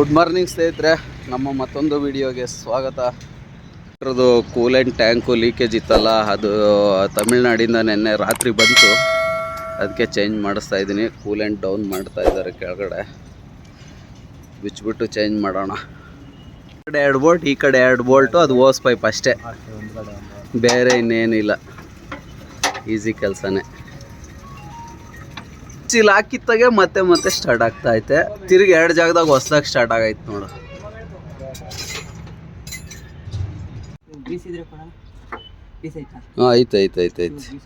Good morning ಸ್ನೇಹಿತರೆ, ನಮ್ಮ ಮತ್ತೊಂದು ವಿಡಿಯೋಗೆ ಸ್ವಾಗತ. ಇದ್ರದ್ದು ಕೂಲೆಂಟ್ ಟ್ಯಾಂಕು ಲೀಕೇಜ್ ಇತ್ತಲ್ಲ, ಅದು ತಮಿಳ್ನಾಡಿಂದ ನೆನ್ನೆ ರಾತ್ರಿ ಬಂತು. ಅದಕ್ಕೆ ಚೇಂಜ್ ಮಾಡಿಸ್ತಾ ಇದ್ದೀನಿ ಕೂಲೆಂಟ್ ಡೌನ್ ಮಾಡ್ತಾ ಇದ್ದಾರೆ ಕೆಳಗಡೆ. ಬಿಚ್ಚಿಬಿಟ್ಟು ಚೇಂಜ್ ಮಾಡೋಣ. ಈ ಕಡೆ ಎರಡು ಬೋಲ್ಟ್ ಈ ಕಡೆ ಎರಡು ಬೋಲ್ಟು ಅದು ಓಸ್ ಪೈಪ್ ಅಷ್ಟೇ. ಬೇರೆ ಇನ್ನೇನಿಲ್ಲ. ಈಸಿ ಕೆಲಸನೇ. ಚೀಲ ಹಾಕಿತ್ತಾಗೆ ಮತ್ತೆ ಮತ್ತೆ ಸ್ಟಾರ್ಟ್ ಆಗ್ತಾ ಐತೆ. ತಿರುಗಿ ಎರಡು ಜಾಗದಾಗ ಹೊಸ್ದಾಗ ಸ್ಟಾರ್ಟ್ ಆಗೈತೆ ನೋಡು. ಹಾಂ ಐತೆ ಐತೆ ಐತೆ ಐತೆ.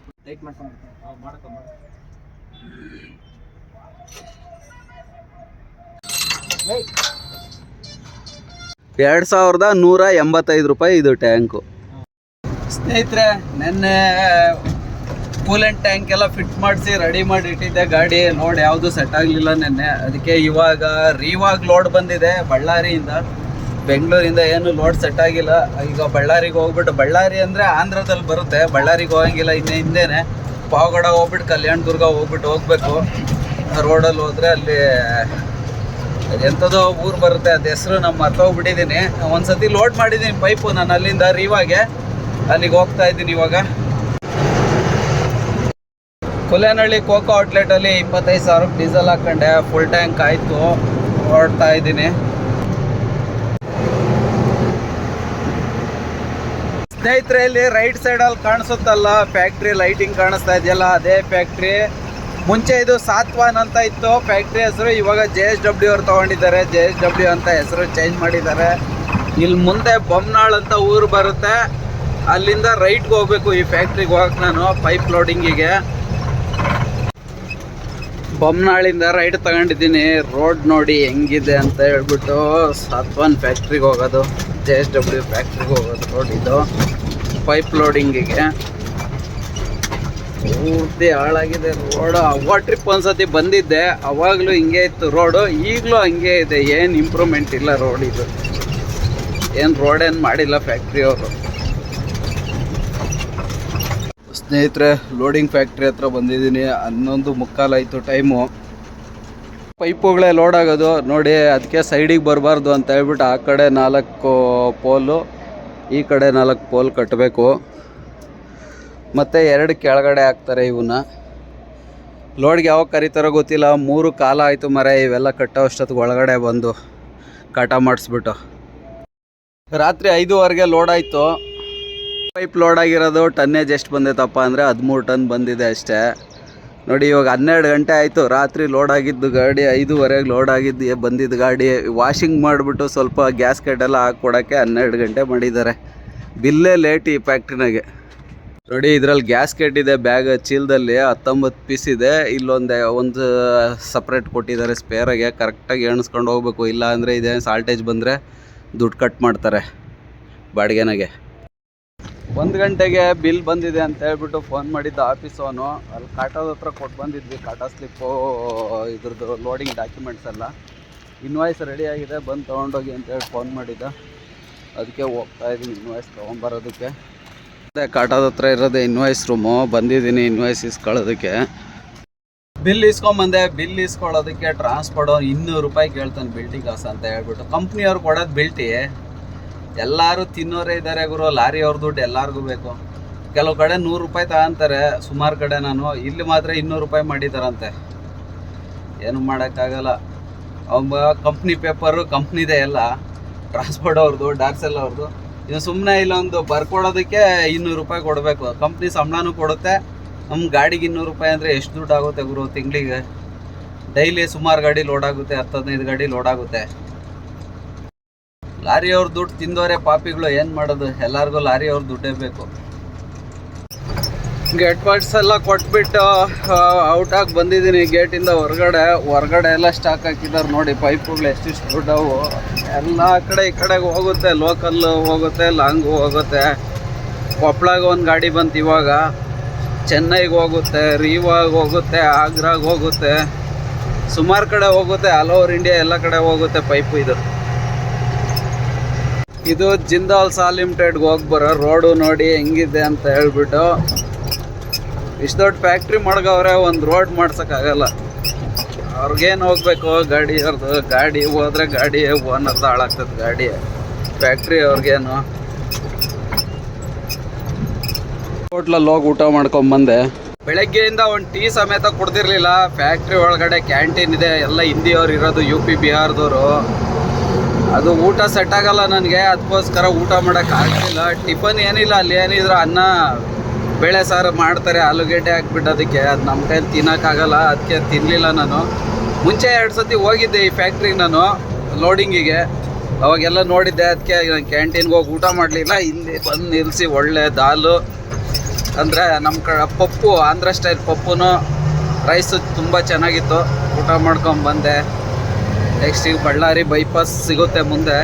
ಎರಡು ಸಾವಿರದ ನೂರ ಎಂಬತ್ತೈದು ರೂಪಾಯಿ ಇದು ಟ್ಯಾಂಕು ಸ್ನೇಹಿತರೆ ನೆನ್ನೆ ಕೂಲೆಂಟ್ ಟ್ಯಾಂಕ್ ಎಲ್ಲ ಫಿಟ್ ಮಾಡಿಸಿ ರೆಡಿ ಮಾಡಿ ಇಟ್ಟಿದ್ದೆ. ಗಾಡಿ ನೋಡಿ ಯಾವುದು ಸೆಟ್ ಆಗಲಿಲ್ಲ ನೆನ್ನೆ. ಅದಕ್ಕೆ ಇವಾಗ ರೀವಾಗ ಲೋಡ್ ಬಂದಿದೆ ಬಳ್ಳಾರಿಯಿಂದ. ಬೆಂಗಳೂರಿಂದ ಏನು ಲೋಡ್ ಸೆಟ್ ಆಗಿಲ್ಲ. ಈಗ ಬಳ್ಳಾರಿಗೆ ಹೋಗ್ಬಿಟ್ಟು, ಬಳ್ಳಾರಿ ಅಂದರೆ ಆಂಧ್ರದಲ್ಲಿ ಬರುತ್ತೆ. ಬಳ್ಳಾರಿಗೆ ಹೋಗಂಗಿಲ್ಲ, ಇನ್ನೇ ಹಿಂದೆನೆ. ಪಾವಗಡ ಹೋಗ್ಬಿಟ್ಟು, ಕಲ್ಯಾಣದುರ್ಗ ಹೋಗ್ಬಿಟ್ಟು ಹೋಗ್ಬೇಕು. ರೋಡಲ್ಲಿ ಹೋದ್ರೆ ಅಲ್ಲಿ ಎಂಥದೋ ಊರು ಬರುತ್ತೆ. ಅದು ಹೆಸರು ನಮ್ಮ ಮರ್ತೋಗ್ಬಿಟ್ಟಿದ್ದೀನಿ ಒಂದ್ಸತಿ ಲೋಡ್ ಮಾಡಿದ್ದೀನಿ ಪೈಪು ನಾನು ಅಲ್ಲಿಂದ ರೀವಾಗೆ ಅಲ್ಲಿಗೆ ಹೋಗ್ತಾ ಇದ್ದೀನಿ ಇವಾಗ. ಕೊಲೆನಹಳ್ಳಿ ಕೋಕೋ ಔಟ್ಲೆಟಲ್ಲಿ ಇಪ್ಪತ್ತೈದು ಸಾವಿರಕ್ಕೆ ಡೀಸೆಲ್ ಹಾಕೊಂಡೆ ಫುಲ್ ಟ್ಯಾಂಕ್ ಆಯಿತು. ಹೊರಡ್ತಾ ಇದ್ದೀನಿ. ಸ್ನೇಹಿತರೆ, ಇಲ್ಲಿ ರೈಟ್ ಸೈಡಲ್ಲಿ ಕಾಣಿಸುತ್ತಲ್ಲ ಫ್ಯಾಕ್ಟ್ರಿ ಲೈಟಿಂಗ್ ಕಾಣಿಸ್ತಾ ಇದೆಯಲ್ಲ, ಅದೇ ಫ್ಯಾಕ್ಟ್ರಿ ಮುಂಚೆ ಇದು ಸಾತ್ವಾನ್ ಅಂತ ಇತ್ತು. ಫ್ಯಾಕ್ಟ್ರಿ ಹೆಸರು ಇವಾಗ ಜೆ ಎಸ್ ಡಬ್ಲ್ಯೂ ಅವ್ರು ತೊಗೊಂಡಿದ್ದಾರೆ. ಜೆ ಎಸ್ ಡಬ್ಲ್ಯೂ ಅಂತ ಹೆಸರು ಚೇಂಜ್ ಮಾಡಿದ್ದಾರೆ. ಇಲ್ಲಿ ಮುಂದೆ ಬೊಮ್ನಾಳ್ ಅಂತ ಊರು ಬರುತ್ತೆ. ಅಲ್ಲಿಂದ ರೈಟ್ಗೆ ಹೋಗ್ಬೇಕು ಈ ಫ್ಯಾಕ್ಟ್ರಿಗೆ ಹೋಗಕ್ಕೆ ನಾನು ಪೈಪ್ ಲೋಡಿಂಗಿಗೆ ಬೊಮ್ನಾಳಿಂದ ರೈಡ್ ತಗೊಂಡಿದ್ದೀನಿ. ರೋಡ್ ನೋಡಿ ಹೆಂಗಿದೆ ಅಂತ ಹೇಳ್ಬಿಟ್ಟು ಸತ್ವನ್ ಫ್ಯಾಕ್ಟ್ರಿಗೆ ಹೋಗೋದು ಜೆ ಎಸ್ ಡಬ್ಲ್ಯೂ ಫ್ಯಾಕ್ಟ್ರಿಗೆ ಹೋಗೋದು ರೋಡ್ ಇದು. ಪೈಪ್ ಲೋಡಿಂಗಿಗೆ ಪೂರ್ತಿ ಹಾಳಾಗಿದೆ ರೋಡ್. ಅವ ಟ್ರಿಪ್ ಒಂದ್ಸತಿ ಬಂದಿದ್ದೆ. ಅವಾಗಲೂ ಹಿಂಗೆ ಇತ್ತು ರೋಡು. ಈಗಲೂ ಹಂಗೆ ಇದೆ. ಏನು ಇಂಪ್ರೂವ್ಮೆಂಟ್ ಇಲ್ಲ ರೋಡ್ ಇದು. ಏನು ರೋಡ್ ಏನು ಮಾಡಿಲ್ಲ ಫ್ಯಾಕ್ಟ್ರಿ ಅವರು ಸ್ನೇಹಿತರೆ ಲೋಡಿಂಗ್ ಫ್ಯಾಕ್ಟ್ರಿ ಹತ್ರ ಬಂದಿದ್ದೀನಿ. ಹನ್ನೊಂದು ಮುಕ್ಕಾಲಾಯಿತು ಟೈಮು ಪೈಪುಗಳೇ ಲೋಡ್ ಆಗೋದು. ನೋಡಿ ಅದಕ್ಕೆ ಸೈಡಿಗೆ ಬರಬಾರ್ದು ಅಂತ ಹೇಳ್ಬಿಟ್ಟು ಆ ಕಡೆ ನಾಲ್ಕು ಪೋಲು ಈ ಕಡೆ ನಾಲ್ಕು ಪೋಲ್ ಕಟ್ಟಬೇಕು ಮತ್ತು ಎರಡು ಕೆಳಗಡೆ ಹಾಕ್ತಾರೆ ಇವನ್ನ ಲೋಡ್ಗೆ ಯಾವಾಗ ಕರೀತಾರೋ ಗೊತ್ತಿಲ್ಲ. ಮೂರು ಕಾಲ ಆಯಿತು ಮರ, ಇವೆಲ್ಲ ಕಟ್ಟೋ ಅಷ್ಟೊತ್ತಿಗೆ ಒಳಗಡೆ ಬಂದು ಕಟ ಮಾಡಿಸ್ಬಿಟ್ಟು. ರಾತ್ರಿ ಐದೂವರೆಗೆ ಲೋಡ್ ಆಯಿತು. ಪೈಪ್ ಲೋಡ್ ಆಗಿರೋದು ಟನ್ನೇಜ್ ಎಷ್ಟು ಬಂದೈತಪ್ಪ ಅಂದರೆ ಹದಿಮೂರು ಟನ್ ಬಂದಿದೆ ಅಷ್ಟೇ. ನೋಡಿ ಇವಾಗ ಹನ್ನೆರಡು ಗಂಟೆ ಆಯಿತು, ರಾತ್ರಿ ಲೋಡ್ ಆಗಿದ್ದು ಗಾಡಿ ಐದೂವರೆಗೆ ಲೋಡ್ ಆಗಿದ್ದು ಬಂದಿದ್ದು ಗಾಡಿ. ವಾಷಿಂಗ್ ಮಾಡಿಬಿಟ್ಟು ಸ್ವಲ್ಪ ಗ್ಯಾಸ್ ಎಲ್ಲ ಹಾಕ್ಕೊಡೋಕ್ಕೆ ಹನ್ನೆರಡು ಗಂಟೆ ಮಾಡಿದ್ದಾರೆ. ಬಿಲ್ಲೇ ಲೇಟ್ ಈ ಫ್ಯಾಕ್ಟ್ರಿನಾಗೆ ನೋಡಿ ಇದರಲ್ಲಿ ಗ್ಯಾಸ್ ಇದೆ ಬ್ಯಾಗ್ ಚೀಲದಲ್ಲಿ ಹತ್ತೊಂಬತ್ತು ಪೀಸ್ ಇದೆ. ಇಲ್ಲೊಂದು ಒಂದು ಸಪ್ರೇಟ್ ಕೊಟ್ಟಿದ್ದಾರೆ ಸ್ಪೇರಾಗೆ ಕರೆಕ್ಟಾಗಿ ಎಣಿಸ್ಕೊಂಡು ಹೋಗ್ಬೇಕು. ಇಲ್ಲ ಅಂದರೆ ಇದೇ ಸಾಲ್ಟೇಜ್ ಬಂದರೆ ದುಡ್ಡು ಕಟ್ ಮಾಡ್ತಾರೆ. ಬಾಡಿಗೆನಾಗೆ. ಒಂದು ಗಂಟೆಗೆ ಬಿಲ್ ಬಂದಿದೆ ಅಂತ ಹೇಳ್ಬಿಟ್ಟು ಫೋನ್ ಮಾಡಿದ್ದ ಆಫೀಸ್ ಅವನು. ಅಲ್ಲಿ ಕಾಟಾದ ಹತ್ರ ಕೊಟ್ಟು ಬಂದಿದ್ವಿ, ಕಾಟಾ ಸ್ಲಿಪ್ಪು ಇದ್ರದ್ದು ಲೋಡಿಂಗ್ ಡಾಕ್ಯುಮೆಂಟ್ಸ್ ಎಲ್ಲ. ಇನ್ವಾಯ್ಸ್ ರೆಡಿ ಆಗಿದೆ, ಬಂದು ತೊಗೊಂಡೋಗಿ ಅಂತೇಳಿ ಫೋನ್ ಮಾಡಿದ್ದ. ಅದಕ್ಕೆ ಹೋಗ್ತಾ ಇದ್ದೀನಿ ಇನ್ವಾಯ್ಸ್ ತೊಗೊಂಬರೋದಕ್ಕೆ. ಅದೇ ಕಾಟಾದ ಹತ್ರ ಇರೋದೆ ಇನ್ವಾಯ್ಸ್ ರೂಮು ಬಂದಿದ್ದೀನಿ ಇನ್ವಾಯ್ಸ್ ಇಸ್ಕೊಳ್ಳೋದಕ್ಕೆ. ಬಿಲ್ ಇಸ್ಕೊಂಬಂದೆ ಬಿಲ್ ಇಸ್ಕೊಳ್ಳೋದಕ್ಕೆ ಟ್ರಾನ್ಸ್ಪೋರ್ಟ್ ಅವ್ನು ಇನ್ನೂರು ರೂಪಾಯಿ ಕೇಳ್ತಾನೆ ಬಿಲ್ಟಿ ಕಾಸು ಅಂತ ಹೇಳ್ಬಿಟ್ಟು. ಕಂಪ್ನಿಯವ್ರು ಕೊಡೋದು ಬಿಲ್ಟಿ ಎಲ್ಲರೂ ತಿನ್ನೋರೇ ಇದ್ದಾರೆ ಗುರು, ಲಾರಿ ಅವ್ರ ದುಡ್ಡು ಎಲ್ಲರಿಗೂ ಬೇಕು. ಕೆಲವು ಕಡೆ ನೂರು ರೂಪಾಯಿ ತಗೊಂತಾರೆ, ಸುಮಾರು ಕಡೆ ನಾನು, ಇಲ್ಲಿ ಮಾತ್ರ ಇನ್ನೂರು ರೂಪಾಯಿ ಮಾಡಿದಾರಂತೆ. ಏನು ಮಾಡೋಕ್ಕಾಗಲ್ಲ. ಅವ ಕಂಪ್ನಿ ಪೇಪರು ಕಂಪ್ನಿದೆ ಎಲ್ಲ. ಟ್ರಾನ್ಸ್ಪೋರ್ಟ್ ಅವ್ರದ್ದು ಡಾರ್ಸೆಲ್ ಅವ್ರದ್ದು ಇನ್ನು ಸುಮ್ಮನೆ ಇಲ್ಲೊಂದು ಬರ್ಕೊಡೋದಕ್ಕೆ ಇನ್ನೂರು ರೂಪಾಯಿ ಕೊಡಬೇಕು. ಕಂಪ್ನಿ ಸಂಬಳನೂ ಕೊಡುತ್ತೆ. ನಮ್ಮ ಗಾಡಿಗೆ ಇನ್ನೂರು ರೂಪಾಯಿ ಅಂದರೆ ಎಷ್ಟು ದುಡ್ಡು ಆಗುತ್ತೆ ಗುರು ತಿಂಗಳಿಗೆ? ಡೈಲಿ ಸುಮಾರು ಗಾಡಿ ಲೋಡ್ ಆಗುತ್ತೆ ಹತ್ತು ಹದಿನೈದು ಗಾಡಿ ಲೋಡ್ ಆಗುತ್ತೆ. ಲಾರಿ ಅವ್ರ ದುಡ್ಡು ತಿಂದವರೇ ಪಾಪಿಗಳು ಏನು ಮಾಡೋದು? ಎಲ್ಲರಿಗೂ ಲಾರಿ ಅವ್ರ ದುಡ್ಡೇ ಬೇಕು. ಗೇಟ್ ಪಾರ್ಟ್ಸ್ ಎಲ್ಲ ಕೊಟ್ಬಿಟ್ಟು ಔಟ್ ಆಗಿ ಬಂದಿದ್ದೀನಿ ಗೇಟಿಂದ ಹೊರಗಡೆ ಹೊರಗಡೆ ಎಲ್ಲ ಸ್ಟಾಕ್ ಹಾಕಿದ್ದಾರೆ ನೋಡಿ, ಪೈಪುಗಳು ಎಷ್ಟಿಷ್ಟು ದೊಡ್ಡವು. ಎಲ್ಲ ಕಡೆ ಈ ಕಡೆಗೆ ಹೋಗುತ್ತೆ ಲೋಕಲ್ ಹೋಗುತ್ತೆ ಲಾಂಗು ಹೋಗುತ್ತೆ. ಕೊಪ್ಪಳಾಗ ಒಂದು ಗಾಡಿ ಬಂತು ಇವಾಗ. ಚೆನ್ನೈಗೆ ಹೋಗುತ್ತೆ, ರೀವಾಗ ಹೋಗುತ್ತೆ, ಆಗ್ರಾಗೆ ಹೋಗುತ್ತೆ. ಸುಮಾರು ಕಡೆ ಹೋಗುತ್ತೆ ಆಲ್ ಓವರ್ ಇಂಡಿಯಾ ಎಲ್ಲ ಕಡೆ ಹೋಗುತ್ತೆ ಪೈಪು ಇದು. ಇದು ಜಿಂದಾಲ್ ಸಾ ಲಿಮಿಟೆಡ್ಗೆ ಹೋಗಿ ಬರೋ ರೋಡು ನೋಡಿ ಹೆಂಗಿದೆ ಅಂತ ಹೇಳ್ಬಿಟ್ಟು ಇಷ್ಟು ದೊಡ್ಡ ಫ್ಯಾಕ್ಟ್ರಿ ಮಾಡ್ಗವ್ರೆ ಒಂದು ರೋಡ್ ಮಾಡ್ಸೋಕ್ಕಾಗಲ್ಲ. ಅವ್ರಿಗೇನು ಹೋಗ್ಬೇಕು? ಗಾಡಿ ಅವ್ರದ್ದು ಗಾಡಿ ಹೋದ್ರೆ ಗಾಡಿ, ಓನರ್ದು ಹಾಳಾಗ್ತದೆ ಗಾಡಿ. ಫ್ಯಾಕ್ಟ್ರಿ ಅವ್ರಿಗೇನು. ಹೋಟ್ಲಲ್ಲಿ ಹೋಗಿ ಊಟ ಮಾಡ್ಕೊಂಬಂದೆ ಬೆಳಗ್ಗೆಯಿಂದ ಒಂದು ಟೀ ಸಮೇತ ಕುಡ್ದಿರ್ಲಿಲ್ಲ. ಫ್ಯಾಕ್ಟ್ರಿ ಒಳಗಡೆ ಕ್ಯಾಂಟೀನ್ ಇದೆ, ಎಲ್ಲ ಹಿಂದಿಯವ್ರು ಇರೋದು, ಯು ಪಿ, ಬಿಹಾರದವರು. ಅದು ಊಟ ಸೆಟ್ ಆಗಲ್ಲ ನನಗೆ ಅದಕ್ಕೋಸ್ಕರ ಊಟ ಮಾಡೋಕೆ ಆಗಲಿಲ್ಲ ಟಿಫನ್ ಏನಿಲ್ಲ, ಅಲ್ಲಿ ಏನಿದ್ರು ಅನ್ನ, ಬೇಳೆ ಸಾರು ಮಾಡ್ತಾರೆ, ಆಲೂಗೆಡ್ಡೆ ಹಾಕ್ಬಿಟ್ಟು ಅದಕ್ಕೆ ಅದು ನಮ್ಮ ಕೈಯಲ್ಲಿ ತಿನ್ನೋಕ್ಕಾಗಲ್ಲ ಅದಕ್ಕೆ ತಿನ್ನಲಿಲ್ಲ ನಾನು. ಮುಂಚೆ ಎರಡು ಸತಿ ಹೋಗಿದ್ದೆ ಈ ಫ್ಯಾಕ್ಟ್ರಿಗೆ ನಾನು ಲೋಡಿಂಗಿಗೆ ಅವಾಗೆಲ್ಲ ನೋಡಿದ್ದೆ ಅದಕ್ಕೆ ಕ್ಯಾಂಟೀನ್ಗೆ ಹೋಗಿ ಊಟ ಮಾಡಲಿಲ್ಲ. ಇಲ್ಲಿ ಬಂದು ನಿಲ್ಲಿಸಿ ಒಳ್ಳೆ ದಾಲು. ಅಂದರೆ ನಮ್ಮ ಕಡೆ ಪಪ್ಪು, ಆಂಧ್ರ ಸ್ಟೈಲ್ ಪಪ್ಪುನು ರೈಸು ತುಂಬ ಚೆನ್ನಾಗಿತ್ತು. ಊಟ ಮಾಡ್ಕೊಂಡು ಬಂದೆ ನೆಕ್ಸ್ಟ್ ಈಗ ಬಳ್ಳಾರಿ ಬೈಪಾಸ್ ಸಿಗುತ್ತೆ ಮುಂದೆ.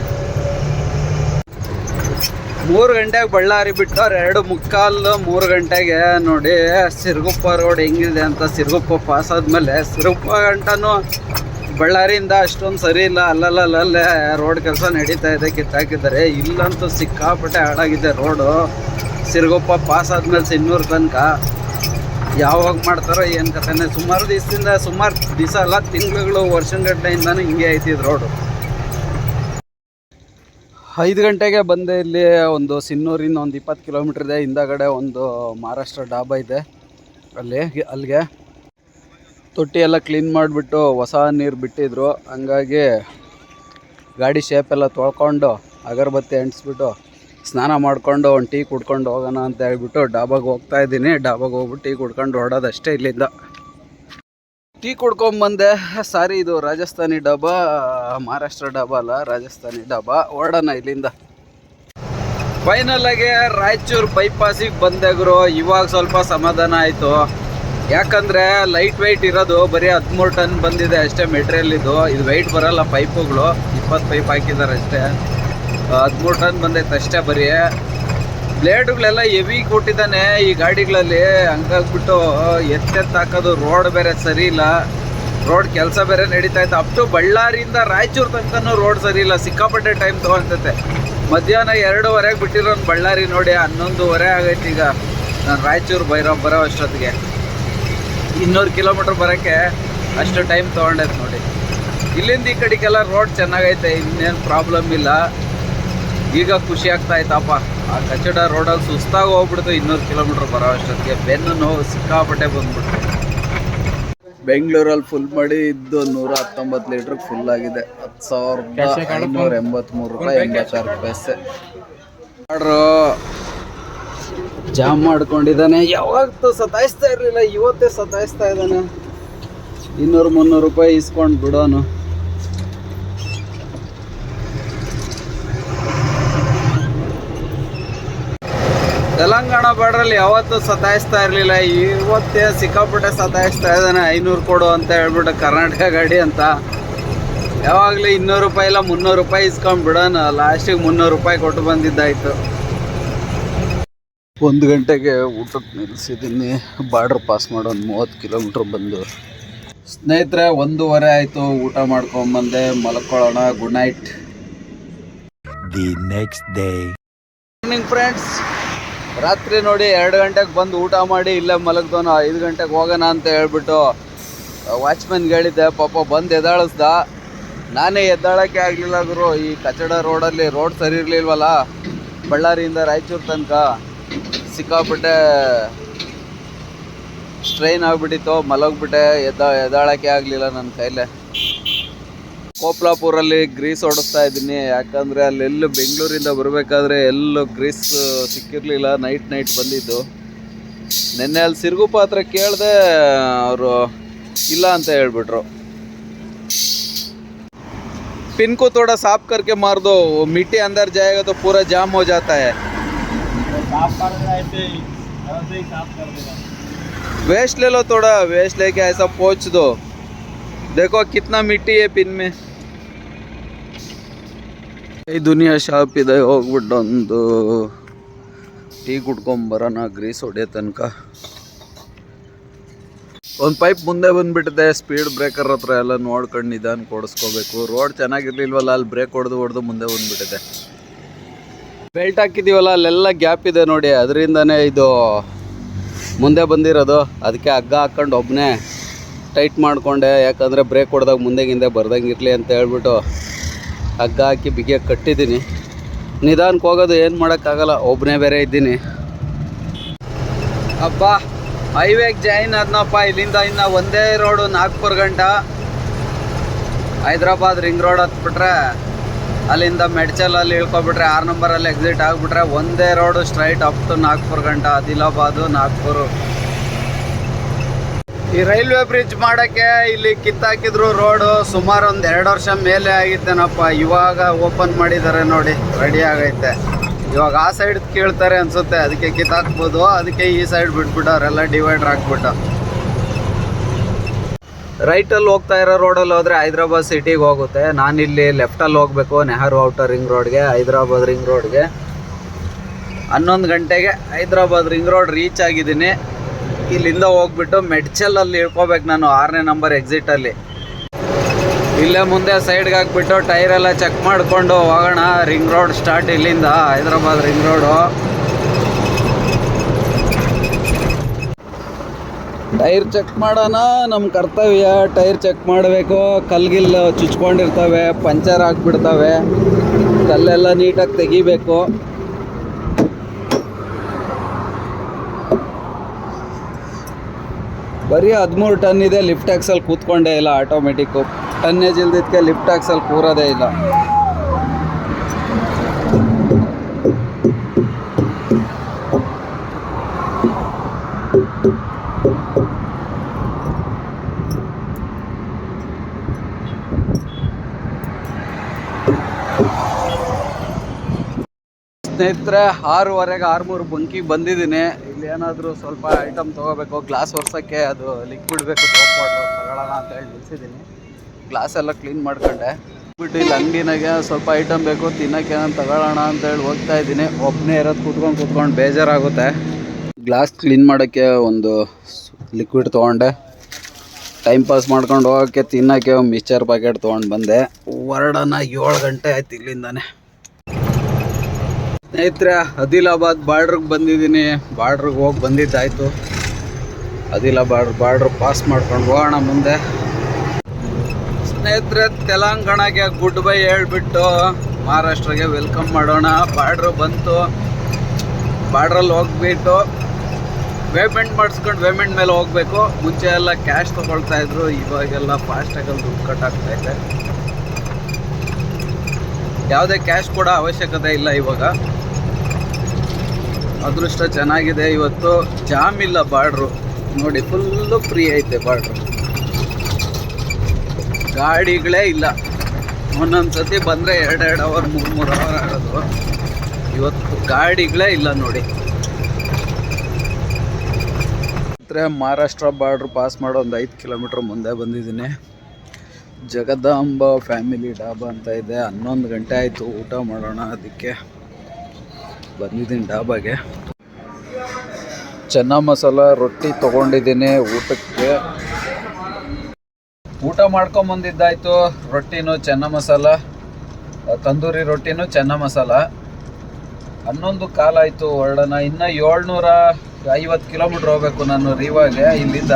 ಮೂರು ಗಂಟೆಗೆ ಬಳ್ಳಾರಿ ಬಿಟ್ಟವ್ರು ಎರಡು ಮುಕ್ಕಾಲು ಮೂರು ಗಂಟೆಗೆ ನೋಡಿ, ಸಿರುಗುಪ್ಪ ರೋಡ್ ಹೆಂಗಿದೆ ಅಂತ ಸಿರುಗುಪ್ಪ ಪಾಸ್ ಆದಮೇಲೆ ಸಿರುಗುಪ್ಪ ಗಂಟನೂ ಬಳ್ಳಾರಿಯಿಂದ ಅಷ್ಟೊಂದು ಸರಿ ಇಲ್ಲ ಅಲ್ಲಲ್ಲಲ್ಲೇ ರೋಡ್ ಕೆಲಸ ನಡೀತಾ ಇದೆ, ಕಿತ್ತಾಕಿದ್ದಾರೆ. ಇಲ್ಲಂತೂ ಸಿಕ್ಕಾಪಟ್ಟೆ ಹಾಳಾಗಿದೆ ರೋಡು. ಸಿರುಗುಪ್ಪ ಪಾಸ್ ಆದ್ಮೇಲೆ ಸಿನ್ನೂರು ತನಕ. ಯಾವಾಗ ಮಾಡ್ತಾರೋ ಏನು ಕಥೆನೇ ಸುಮಾರು ದಿವಸದಿಂದ ಸುಮಾರು ದಿವಸ ಅಲ್ಲ, ತಿಂಗಳುಗಳು ವರ್ಷಗಟ್ಟಲೆಯಿಂದನೂ ಹಿಂಗೆ ಐತಿ ಇದು ರೋಡು ಐದು ಗಂಟೆಗೆ ಬಂದೆ ಇಲ್ಲಿ, ಒಂದು ಸಿನ್ನೂರಿಂದ ಒಂದು ಇಪ್ಪತ್ತು ಕಿಲೋಮೀಟ್ರ್ ಇದೆ. ಹಿಂದಗಡೆ ಒಂದು ಮಹಾರಾಷ್ಟ್ರ ಡಾಬಾ ಇದೆ ಅಲ್ಲಿ, ಅಲ್ಲಿಗೆ. ತೊಟ್ಟಿ ಎಲ್ಲ ಕ್ಲೀನ್ ಮಾಡಿಬಿಟ್ಟು ಹೊಸ ನೀರು ಬಿಟ್ಟಿದ್ರು. ಹಂಗಾಗಿ ಗಾಡಿ ಶೇಪ್ ಎಲ್ಲ ತೊಳ್ಕೊಂಡು ಅಗರಬತ್ತಿ ಅಂಟಿಸ್ಬಿಟ್ಟು ಸ್ನಾನ ಮಾಡಿಕೊಂಡು ಒಂದು ಟೀ ಕುಡ್ಕೊಂಡು ಹೋಗೋಣ ಅಂತ ಹೇಳ್ಬಿಟ್ಟು ಡಾಬಾಗೆ ಹೋಗ್ತಾ ಇದ್ದೀನಿ. ಡಾಬಾಗೆ ಹೋಗ್ಬಿಟ್ಟು ಟೀ ಕುಡ್ಕೊಂಡು ಹೊರಡೋದಷ್ಟೇ ಇಲ್ಲಿಂದ. ಟೀ ಕುಡ್ಕೊಂಬಂದೆ, ಸಾರಿ ಇದು ರಾಜಸ್ಥಾನಿ ಡಾಬಾ, ಮಹಾರಾಷ್ಟ್ರ ಡಾಬಾ ಅಲ್ಲ, ರಾಜಸ್ಥಾನಿ ಡಾಬಾ ಹೊರಡೋಣ ಇಲ್ಲಿಂದ. ಫೈನಲ್ ಆಗಿ ರಾಯಚೂರು ಬೈಪಾಸಿಗೆ ಬಂದೆ ಗುರು, ಇವಾಗ ಸ್ವಲ್ಪ ಸಮಾಧಾನ ಆಯಿತು. ಯಾಕಂದರೆ ಲೈಟ್ ವೆಯ್ಟ್ ಇರೋದು ಬರೀ ಹದಿಮೂರು ಟನ್ ಬಂದಿದೆ ಅಷ್ಟೇ ಮೆಟೀರಿಯಲ್ ಇದು ಇದು ವೆಯ್ಟ್ ಬರಲ್ಲ ಪೈಪುಗಳು ಇಪ್ಪತ್ತು ಪೈಪ್ ಹಾಕಿದ್ದಾರೆ ಅಷ್ಟೇ ಹದಿಮೂರು ಟನ್ ಬಂದೈತೆ ಅಷ್ಟೇ ಬರೀ. ಬ್ಲೇಡ್ಗಳೆಲ್ಲ ಹೆವಿ ಕೊಟ್ಟಿದ್ದಾನೆ ಈ ಗಾಡಿಗಳಲ್ಲಿ. ಹಂಗಾಗ್ಬಿಟ್ಟು ಎತ್ತೆತ್ತು ಹಾಕೋದು ರೋಡ್ ಬೇರೆ ಸರಿ ಇಲ್ಲ. ರೋಡ್ ಕೆಲಸ ಬೇರೆ ನಡೀತಾ ಇತ್ತು. ಅಪ್ ಟು ಬಳ್ಳಾರಿಯಿಂದ ರಾಯಚೂರು ತನಕನೂ ರೋಡ್ ಸರಿ ಇಲ್ಲ. ಸಿಕ್ಕಾಪಟ್ಟೆ ಟೈಮ್ ತೊಗೊಳ್ತೈತೆ ಮಧ್ಯಾಹ್ನ ಎರಡೂವರೆಗೆ ಬಿಟ್ಟಿರೋ ಬಳ್ಳಾರಿ ನೋಡಿ, ಹನ್ನೊಂದುವರೆ ಆಗೈತೆ ಈಗ. ನಾನು ರಾಯಚೂರು ಬೈರೋ, ಬರೋ ಅಷ್ಟೊತ್ತಿಗೆ. ಇನ್ನೂರು ಕಿಲೋಮೀಟ್ರ್ ಬರೋಕ್ಕೆ ಅಷ್ಟು ಟೈಮ್ ತೊಗೊಂಡೈತೆ ನೋಡಿ. ಇಲ್ಲಿಂದ ಈ ಕಡೆಗೆಲ್ಲ ರೋಡ್ ಚೆನ್ನಾಗೈತೆ. ಇನ್ನೇನು ಪ್ರಾಬ್ಲಮ್ ಇಲ್ಲ. ಈಗ ಖುಷಿ ಆಗ್ತಾ ಇತ್ತಪ್ಪ. ಆ ಕಚಡ ರೋಡಲ್ಲಿ ಸುಸ್ತಾಗಿ ಹೋಗ್ಬಿಡ್ತು ಇನ್ನೂರು ಕಿಲೋಮೀಟ್ರ್ ಬರೋ ಅಷ್ಟೊತ್ತಿಗೆ ಬೆನ್ನು ನೋವು ಸಿಕ್ಕಾಪಟ್ಟೆ ಬಂದ್ಬಿಡ್ತು. ಬೆಂಗಳೂರಲ್ಲಿ ಫುಲ್ ಮಾಡಿ ಇದ್ದು ನೂರ ಹತ್ತೊಂಬತ್ತು ಲೀಟ್ರ್ ಫುಲ್ ಆಗಿದೆ. ಹತ್ತು ಸಾವಿರದ ಐನೂರ ಎಂಬತ್ಮೂರು ರೂಪಾಯಿ ಎಂಬತ್ತಾರು ರೂಪಾಯಿ ಆರ್ಡ್ರು ಜಾಮ್ ಮಾಡ್ಕೊಂಡಿದ್ದಾನೆ. ಯಾವತ್ತೂ ಸತಾಯಿಸ್ತಾ ಇರಲಿಲ್ಲ ಇವತ್ತೇ ಸತಾಯಿಸ್ತಾ ಇದ್ದಾನೆ. ಇನ್ನೂರು ಮುನ್ನೂರು ರೂಪಾಯಿ ಇಸ್ಕೊಂಡು ಬಿಡೋನು. ತೆಲಂಗಾಣ ಬಾರ್ಡ್ರಲ್ಲಿ ಯಾವತ್ತು ಸತಾಯಿಸ್ತಾ ಇರಲಿಲ್ಲ. ಇವತ್ತೇ ಸಿಕ್ಕಾಪಟ್ಟೆ ಸತಾಯಿಸ್ತಾ ಇದ್ದಾನೆ. ಐನೂರು ಕೊಡು ಅಂತ ಹೇಳ್ಬಿಟ್ಟು ಕರ್ನಾಟಕ ಗಾಡಿ ಅಂತ. ಯಾವಾಗಲೂ ಇನ್ನೂರು ರೂಪಾಯಿ ಇಲ್ಲ ಮುನ್ನೂರು ರೂಪಾಯಿ ಇಸ್ಕೊಂಡು ಬಿಡೋಣ. ಲಾಸ್ಟಿಗೆ ಮುನ್ನೂರು ರೂಪಾಯಿ ಕೊಟ್ಟು ಬಂದಿದ್ದಾಯಿತು. ಒಂದು ಗಂಟೆಗೆ ಊಟಕ್ಕೆ ನಿಲ್ಲಿಸಿದ್ದೀನಿ. ಬಾರ್ಡ್ರ್ ಪಾಸ್ ಮಾಡೋ ಒಂದು ಮೂವತ್ತು ಕಿಲೋಮೀಟ್ರ್ ಬಂದು. ಸ್ನೇಹಿತರೆ ಒಂದೂವರೆ ಆಯಿತು. ಊಟ ಮಾಡ್ಕೊಂಬಂದೆ ಮಲ್ಕೊಳ್ಳೋಣ. Good night the next day morning friends ರಾತ್ರಿ ನೋಡಿ ಎರಡು ಗಂಟೆಗೆ ಬಂದು ಊಟ ಮಾಡಿ ಇಲ್ಲೇ ಮಲಗ್ದವನು ಐದು ಗಂಟೆಗೆ ಹೋಗೋಣ ಅಂತ ಹೇಳ್ಬಿಟ್ಟು ವಾಚ್ಮನ್ಗೆ ಹೇಳಿದ್ದೆ, ಪಾಪ ಬಂದು ಎದ್ದಾಳಿಸ್ದ. ನಾನೇ ಎದ್ದಾಳಕ್ಕೆ ಆಗಲಿಲ್ಲ ಗುರು, ಈ ಕಚಡ ರೋಡಲ್ಲಿ ರೋಡ್ ಸರಿ ಇರಲಿಲ್ವಲ್ಲ, ಬಳ್ಳಾರಿಯಿಂದ ರಾಯಚೂರು ತನಕ ಸಿಕ್ಕಾಪಟ್ಟೆ ಸ್ಟ್ರೈನ್ ಆಗಿಬಿಟ್ಟಿತ್ತು, ಮಲಗ್ಬಿಟ್ಟೆ, ಎದ್ದ, ಎದ್ದಾಳಕ್ಕೆ ಆಗಲಿಲ್ಲ ನನ್ನ ಕೈಲೇ. ಕೋಪ್ಲಾಪುರಲ್ಲಿ ಗ್ರೀಸ್ ಓಡಿಸ್ತಾ ಇದ್ದೀನಿ ಯಾಕಂದರೆ ಅಲ್ಲೆಲ್ಲೂ ಬೆಂಗಳೂರಿಂದ ಬರಬೇಕಾದ್ರೆ ಎಲ್ಲೂ ಗ್ರೀಸ್ ಸಿಕ್ಕಿರಲಿಲ್ಲ ನೈಟ್ ನೈಟ್ ಬಂದಿದ್ದು ನಿನ್ನೆ ಅಲ್ಲಿ ಸಿರುಗುಪ್ಪ ಹತ್ರ ಕೇಳಿದೆ ಅವರು ಇಲ್ಲ ಅಂತ ಹೇಳ್ಬಿಟ್ರು पिन को थोड़ा साफ करके मार दो वो मिट्टी अंदर जाएगा तो पूरा जाम हो जाता है वेस्ट ले लो थोड़ा वेस्ट लेके ऐसा पोछ दो देखो कितना मिट्टी है पिन में ಈ ದುನಿಯಾ ಶಾಪ್ ಇದೆ ಹೋಗ್ಬಿಟ್ಟು ಒಂದು ಟೀ ಕುಡ್ಕೊಂಬರೋಣ ಗ್ರೀಸ್ ಹೊಡೆಯೋ ತನಕ. ಒಂದು ಪೈಪ್ ಮುಂದೆ ಬಂದ್ಬಿಟ್ಟಿದೆ ಸ್ಪೀಡ್ ಬ್ರೇಕರ್ ಹತ್ರ ಎಲ್ಲ ನೋಡ್ಕೊಂಡು ನಿಧಾನ ಕೊಡಿಸ್ಕೋಬೇಕು. ರೋಡ್ ಚೆನ್ನಾಗಿರ್ಲಿಲ್ವಲ್ಲ, ಅಲ್ಲಿ ಬ್ರೇಕ್ ಹೊಡೆದು ಹೊಡೆದು ಮುಂದೆ ಬಂದ್ಬಿಟ್ಟಿದೆ. ಬೆಲ್ಟ್ ಹಾಕಿದ್ದೀವಲ್ಲ ಅಲ್ಲೆಲ್ಲ ಗ್ಯಾಪ್ ಇದೆ ನೋಡಿ, ಅದರಿಂದನೇ ಇದು ಮುಂದೆ ಬಂದಿರೋದು. ಅದಕ್ಕೆ ಹಗ್ಗ ಹಾಕ್ಕೊಂಡು ಒಬ್ಬನೇ ಟೈಟ್ ಮಾಡಿಕೊಂಡೆ, ಯಾಕಂದರೆ ಬ್ರೇಕ್ ಹೊಡೆದಾಗ ಮುಂದೆಗಿಂದೆ ಬರ್ದಂಗೆ ಇರಲಿ ಅಂತ ಹೇಳ್ಬಿಟ್ಟು. ಹಗ್ಗ ಹಾಕಿ ಬಿಗಿಯಾಗಿ ಕಟ್ಟಿದ್ದೀನಿ. ನಿಧಾನಕ್ಕೆ ಹೋಗೋದು ಏನು ಮಾಡೋಕ್ಕಾಗಲ್ಲ ಒಬ್ಬನೇ ಬೇರೆ ಇದ್ದೀನಿ. ಅಪ್ಪ ಹೈವೇಗೆ ಜಾಯಿನ್ ಆದ್ನಪ್ಪ, ಇಲ್ಲಿಂದ ಇನ್ನು ಒಂದೇ ರೋಡು ನಾಗ್ಪುರ್ ಗಂಟ. ಹೈದ್ರಾಬಾದ್ ರಿಂಗ್ ರೋಡ್ ಹತ್ಬಿಟ್ರೆ, ಅಲ್ಲಿಂದ ಮೆಡ್ಚಲಲ್ಲಿ ಇಳ್ಕೊಬಿಟ್ರೆ, ಆರು ನಂಬರಲ್ಲಿ ಎಕ್ಸಿಟ್ ಆಗಿಬಿಟ್ರೆ, ಒಂದೇ road straight up to Nagpur ಗಂಟ, ಆದಿಲಾಬಾದು, ನಾಗ್ಪುರು. ಈ ರೈಲ್ವೆ ಬ್ರಿಡ್ಜ್ ಮಾಡೋಕ್ಕೆ ಇಲ್ಲಿ ಕಿತ್ತಾಕಿದ್ರು ರೋಡು ಸುಮಾರು ಒಂದು ಎರಡು ವರ್ಷ ಮೇಲೆ ಆಗಿತ್ತೇನಪ್ಪ. ಇವಾಗ ಓಪನ್ ಮಾಡಿದ್ದಾರೆ ನೋಡಿ ರೆಡಿ ಆಗೈತೆ. ಇವಾಗ ಆ ಸೈಡ್ ಕೇಳ್ತಾರೆ ಅನ್ಸುತ್ತೆ. ಅದಕ್ಕೆ ಕಿತ್ತಾಕ್ಬೋದು. ಅದಕ್ಕೆ ಈ ಸೈಡ್ ಬಿಟ್ಬಿಟ್ಟು ಅವರೆಲ್ಲ ಡಿವೈಡರ್ ಹಾಕ್ಬಿಟ್ಟು. ರೈಟಲ್ಲಿ ಹೋಗ್ತಾ ಇರೋ ರೋಡಲ್ಲಿ ಹೋದರೆ ಹೈದ್ರಾಬಾದ್ ಸಿಟಿಗೆ ಹೋಗುತ್ತೆ. ನಾನಿಲ್ಲಿ ಲೆಫ್ಟಲ್ಲಿ ಹೋಗಬೇಕು, ನೆಹರು ಔಟರ್ ರಿಂಗ್ ರೋಡ್ಗೆ ಹೈದ್ರಾಬಾದ್ ರಿಂಗ್ ರೋಡ್ಗೆ ಹನ್ನೊಂದು ಗಂಟೆಗೆ ಹೈದ್ರಾಬಾದ್ ರಿಂಗ್ ರೋಡ್ ರೀಚ್ ಆಗಿದ್ದೀನಿ. ಇಲ್ಲಿಂದ ಹೋಗ್ಬಿಟ್ಟು ಮೆಡ್ಚಲಲ್ಲಿ ಇಳ್ಕೋಬೇಕು ನಾನು ಆರನೇ ನಂಬರ್ ಎಕ್ಸಿಟಲ್ಲಿ. ಇಲ್ಲೇ ಮುಂದೆ ಸೈಡ್ಗೆ ಹಾಕ್ಬಿಟ್ಟು ಟೈರ್ ಎಲ್ಲ ಚೆಕ್ ಮಾಡಿಕೊಂಡು ಹೋಗೋಣ. ರಿಂಗ್ ರೋಡ್ ಸ್ಟಾರ್ಟ್ ಇಲ್ಲಿಂದ, Hyderabad ring road. Tyre check ಮಾಡೋಣ ನಮ್ಮ ಕರ್ತವ್ಯ. ಟೈರ್ ಚೆಕ್ ಮಾಡಬೇಕು. ಕಲ್ಗಿಲ್ ಚುಚ್ಕೊಂಡಿರ್ತವೆ, ಪಂಚರ್ ಹಾಕ್ಬಿಡ್ತವೆ. ಕಲ್ಲೆಲ್ಲ ನೀಟಾಗಿ ತೆಗಿಬೇಕು. ಬರೀ ಹದಿಮೂರು ಟನ್ ಇದೆ ಲಿಫ್ಟ್ ಟ್ಯಾಕ್ಸಲ್ಲಿ ಕೂತ್ಕೊಂಡೇ ಇಲ್ಲ ಆಟೋಮೆಟಿಕ್ಕು ಟನ್ನೇಜ್ ಇಲ್ದಿದ್ದಕ್ಕೆ ಲಿಫ್ಟ್ ಟ್ಯಾಕ್ಸಲ್ಲಿ ಕೂರೋದೇ ಇಲ್ಲ. ಸ್ನೇಹಿತರೆ, ಆರೂವರೆಗೆ ಆರು ಮೂರು ಬಂಕಿ ಬಂದಿದ್ದೀನಿ. ಇಲ್ಲಿ ಏನಾದರೂ ಸ್ವಲ್ಪ ಐಟಮ್ ತೊಗೋಬೇಕು ಗ್ಲಾಸ್ ಒರ್ಸೋಕ್ಕೆ ಅದು ಲಿಕ್ವಿಡ್ ಬೇಕು ಸೋಪ್ ವಾಟರ್ ತಗೊಳ್ಳೋಣ ಅಂತ ಹೇಳಿ ನಿಲ್ಸಿದ್ದೀನಿ. ಗ್ಲಾಸ್ ಎಲ್ಲ ಕ್ಲೀನ್ ಮಾಡ್ಕೊಂಡೆ. ಬಿಟ್ಟು ಇಲ್ಲಿ ಅಂಗಡಿನಾಗೆ ಸ್ವಲ್ಪ ಐಟಮ್ ಬೇಕು, ತಿನ್ನೋಕ್ಕೆ ಏನೋ ತಗೊಳ್ಳೋಣ ಅಂತ ಹೇಳಿ ಹೋಗ್ತಾ ಇದ್ದೀನಿ. ಒಬ್ಬನೇ ಇರೋದು ಕೂತ್ಕೊಂಡು ಕೂತ್ಕೊಂಡು ಬೇಜಾರಾಗುತ್ತೆ. ಗ್ಲಾಸ್ ಕ್ಲೀನ್ ಮಾಡೋಕ್ಕೆ ಒಂದು ಲಿಕ್ವಿಡ್ ತೊಗೊಂಡೆ. ಟೈಮ್ ಪಾಸ್ ಮಾಡ್ಕೊಂಡು ಹೋಗೋಕ್ಕೆ ತಿನ್ನೋಕ್ಕೆ ಒಂದು ಮಿಕ್ಚರ್ ಪ್ಯಾಕೆಟ್ ತೊಗೊಂಡು ಬಂದೆ. ಹೊರಡೋಣ ಏಳು ಗಂಟೆ ಆಯ್ತು ಇಲ್ಲಿಂದಾನೆ. ಸ್ನೇಹಿತರೆ ಅದಿಲಾಬಾದ್ ಬಾರ್ಡ್ರಿಗೆ ಬಂದಿದ್ದೀನಿ. ಬಾರ್ಡ್ರಿಗೆ ಹೋಗಿ ಬಂದಿದ್ದಾಯಿತು. ಅದಿಲಾಬಾದ್ ಬಾರ್ಡ್ರ್ ಪಾಸ್ ಮಾಡ್ಕೊಂಡು ಹೋಗೋಣ ಮುಂದೆ. ಸ್ನೇಹಿತರೆ, ತೆಲಂಗಾಣಗೆ ಗುಡ್ ಬೈ ಹೇಳ್ಬಿಟ್ಟು ಮಹಾರಾಷ್ಟ್ರಗೆ ವೆಲ್ಕಮ್ ಮಾಡೋಣ. ಬಾರ್ಡ್ರ್ ಬಂತು. ಬಾರ್ಡ್ರಲ್ಲಿ ಹೋಗ್ಬಿಟ್ಟು ಪೇಮೆಂಟ್ ಮಾಡಿಸ್ಕೊಂಡು ಪೇಮೆಂಟ್ ಮೇಲೆ ಹೋಗಬೇಕು. ಮುಂಚೆ ಎಲ್ಲ ಕ್ಯಾಶ್ ತೊಗೊಳ್ತಾ ಇದ್ರು. ಇವಾಗೆಲ್ಲ ಫಾಸ್ಟಾಗಲ್ಲಿ ದುಡ್ಡು ಕಟ್ ಆಗ್ತಾ ಇದೆ. ಯಾವುದೇ ಕ್ಯಾಶ್ ಕೂಡ ಅವಶ್ಯಕತೆ ಇಲ್ಲ ಇವಾಗ. ಅದೃಷ್ಟ ಚೆನ್ನಾಗಿದೆ. ಇವತ್ತು ಜಾಮ್ ಇಲ್ಲ ಬಾರ್ಡ್ರು. ನೋಡಿ ಫುಲ್ಲು ಫ್ರೀ ಐತೆ ಬಾರ್ಡ್ರು. ಗಾಡಿಗಳೇ ಇಲ್ಲ. ಒಂದೊಂದು ಸತಿ ಬಂದರೆ ಎರಡು ಅವರ್ ಮೂರು ಮೂರು ಅವರ್ ಆಗೋದು. ಇವತ್ತು ಗಾಡಿಗಳೇ ಇಲ್ಲ ನೋಡಿ. ಮಹಾರಾಷ್ಟ್ರ ಬಾರ್ಡ್ರ್ ಪಾಸ್ ಮಾಡೋ ಒಂದು ಐದು ಕಿಲೋಮೀಟ್ರ್ ಮುಂದೆ ಬಂದಿದ್ದೀನಿ. ಜಗದಾಂಬ ಫ್ಯಾಮಿಲಿ ಡಾಬಾ ಅಂತ ಇದೆ. ಹನ್ನೊಂದು ಗಂಟೆ ಆಯಿತು ಊಟ ಮಾಡೋಣ ಅದಕ್ಕೆ. ಬಂದಿದ್ದೀನಿ ಡಾಬಾಗೆ. ಚೆನ್ನ ಮಸಾಲ ರೊಟ್ಟಿ ತೊಗೊಂಡಿದ್ದೀನಿ ಊಟಕ್ಕೆ. ಊಟ ಮಾಡ್ಕೊಂಬಂದಿದ್ದಾಯ್ತು ರೊಟ್ಟಿನೂ ಚೆನ್ನ ಮಸಾಲ ತಂದೂರಿ ರೊಟ್ಟಿನೂ ಚೆನ್ನ ಮಸಾಲ. ಹನ್ನೊಂದು ಕಾಲ ಆಯಿತು ಹೊರಡೋಣ ಇನ್ನು ಏಳ್ನೂರ ಐವತ್ತು ಕಿಲೋಮೀಟ್ರ್ ಹೋಗ್ಬೇಕು ನಾನು ರೀವಾಗೆ ಇಲ್ಲಿಂದ.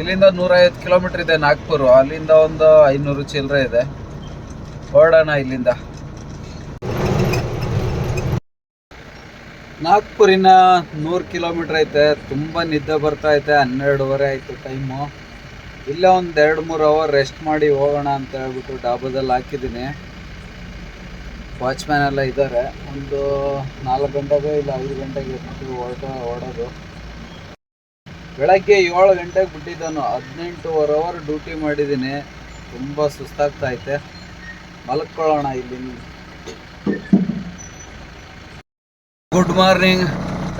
ಇಲ್ಲಿಂದ ನೂರೈವತ್ತು ಕಿಲೋಮೀಟ್ರ್ ಇದೆ ನಾಗ್ಪುರು. ಅಲ್ಲಿಂದ ಒಂದು ಐನೂರು ಚಿಲ್ಲರೆ ಇದೆ. ಹೊರಡೋಣ ಇಲ್ಲಿಂದ. ನಾಗ್ಪುರಿನ ನೂರು ಕಿಲೋಮೀಟ್ರ್ ಐತೆ, ತುಂಬ ನಿದ್ದೆ ಬರ್ತಾ ಐತೆ, ಹನ್ನೆರಡುವರೆ ಆಯಿತು ಟೈಮು ಇಲ್ಲೇ ಒಂದು ಎರಡು ಮೂರು ಅವರ್ ರೆಸ್ಟ್ ಮಾಡಿ ಹೋಗೋಣ ಅಂತ ಹೇಳ್ಬಿಟ್ಟು ಡಾಬಾದಲ್ಲಿ ಹಾಕಿದ್ದೀನಿ. ವಾಚ್ಮ್ಯಾನ್ ಎಲ್ಲ ಇದ್ದಾರೆ ಒಂದು ನಾಲ್ಕು ಗಂಟೆಗೆ ಇಲ್ಲ ಐದು ಗಂಟೆಗೆ ಎದ್ದು ಹೊರಟ ಹೊಡೋದು ಬೆಳಗ್ಗೆ ಏಳು ಗಂಟೆಗೆ ಬಿಟ್ಟಿದ್ದಾನು ಹದಿನೆಂಟೂವರೆ ಅವರ್ ಡ್ಯೂಟಿ ಮಾಡಿದ್ದೀನಿ. ತುಂಬ ಸುಸ್ತಾಗ್ತಾ ಐತೆ. ಮಲ್ಕೊಳ್ಳೋಣ ಇಲ್ಲಿ ಗುಡ್ ಮಾರ್ನಿಂಗ್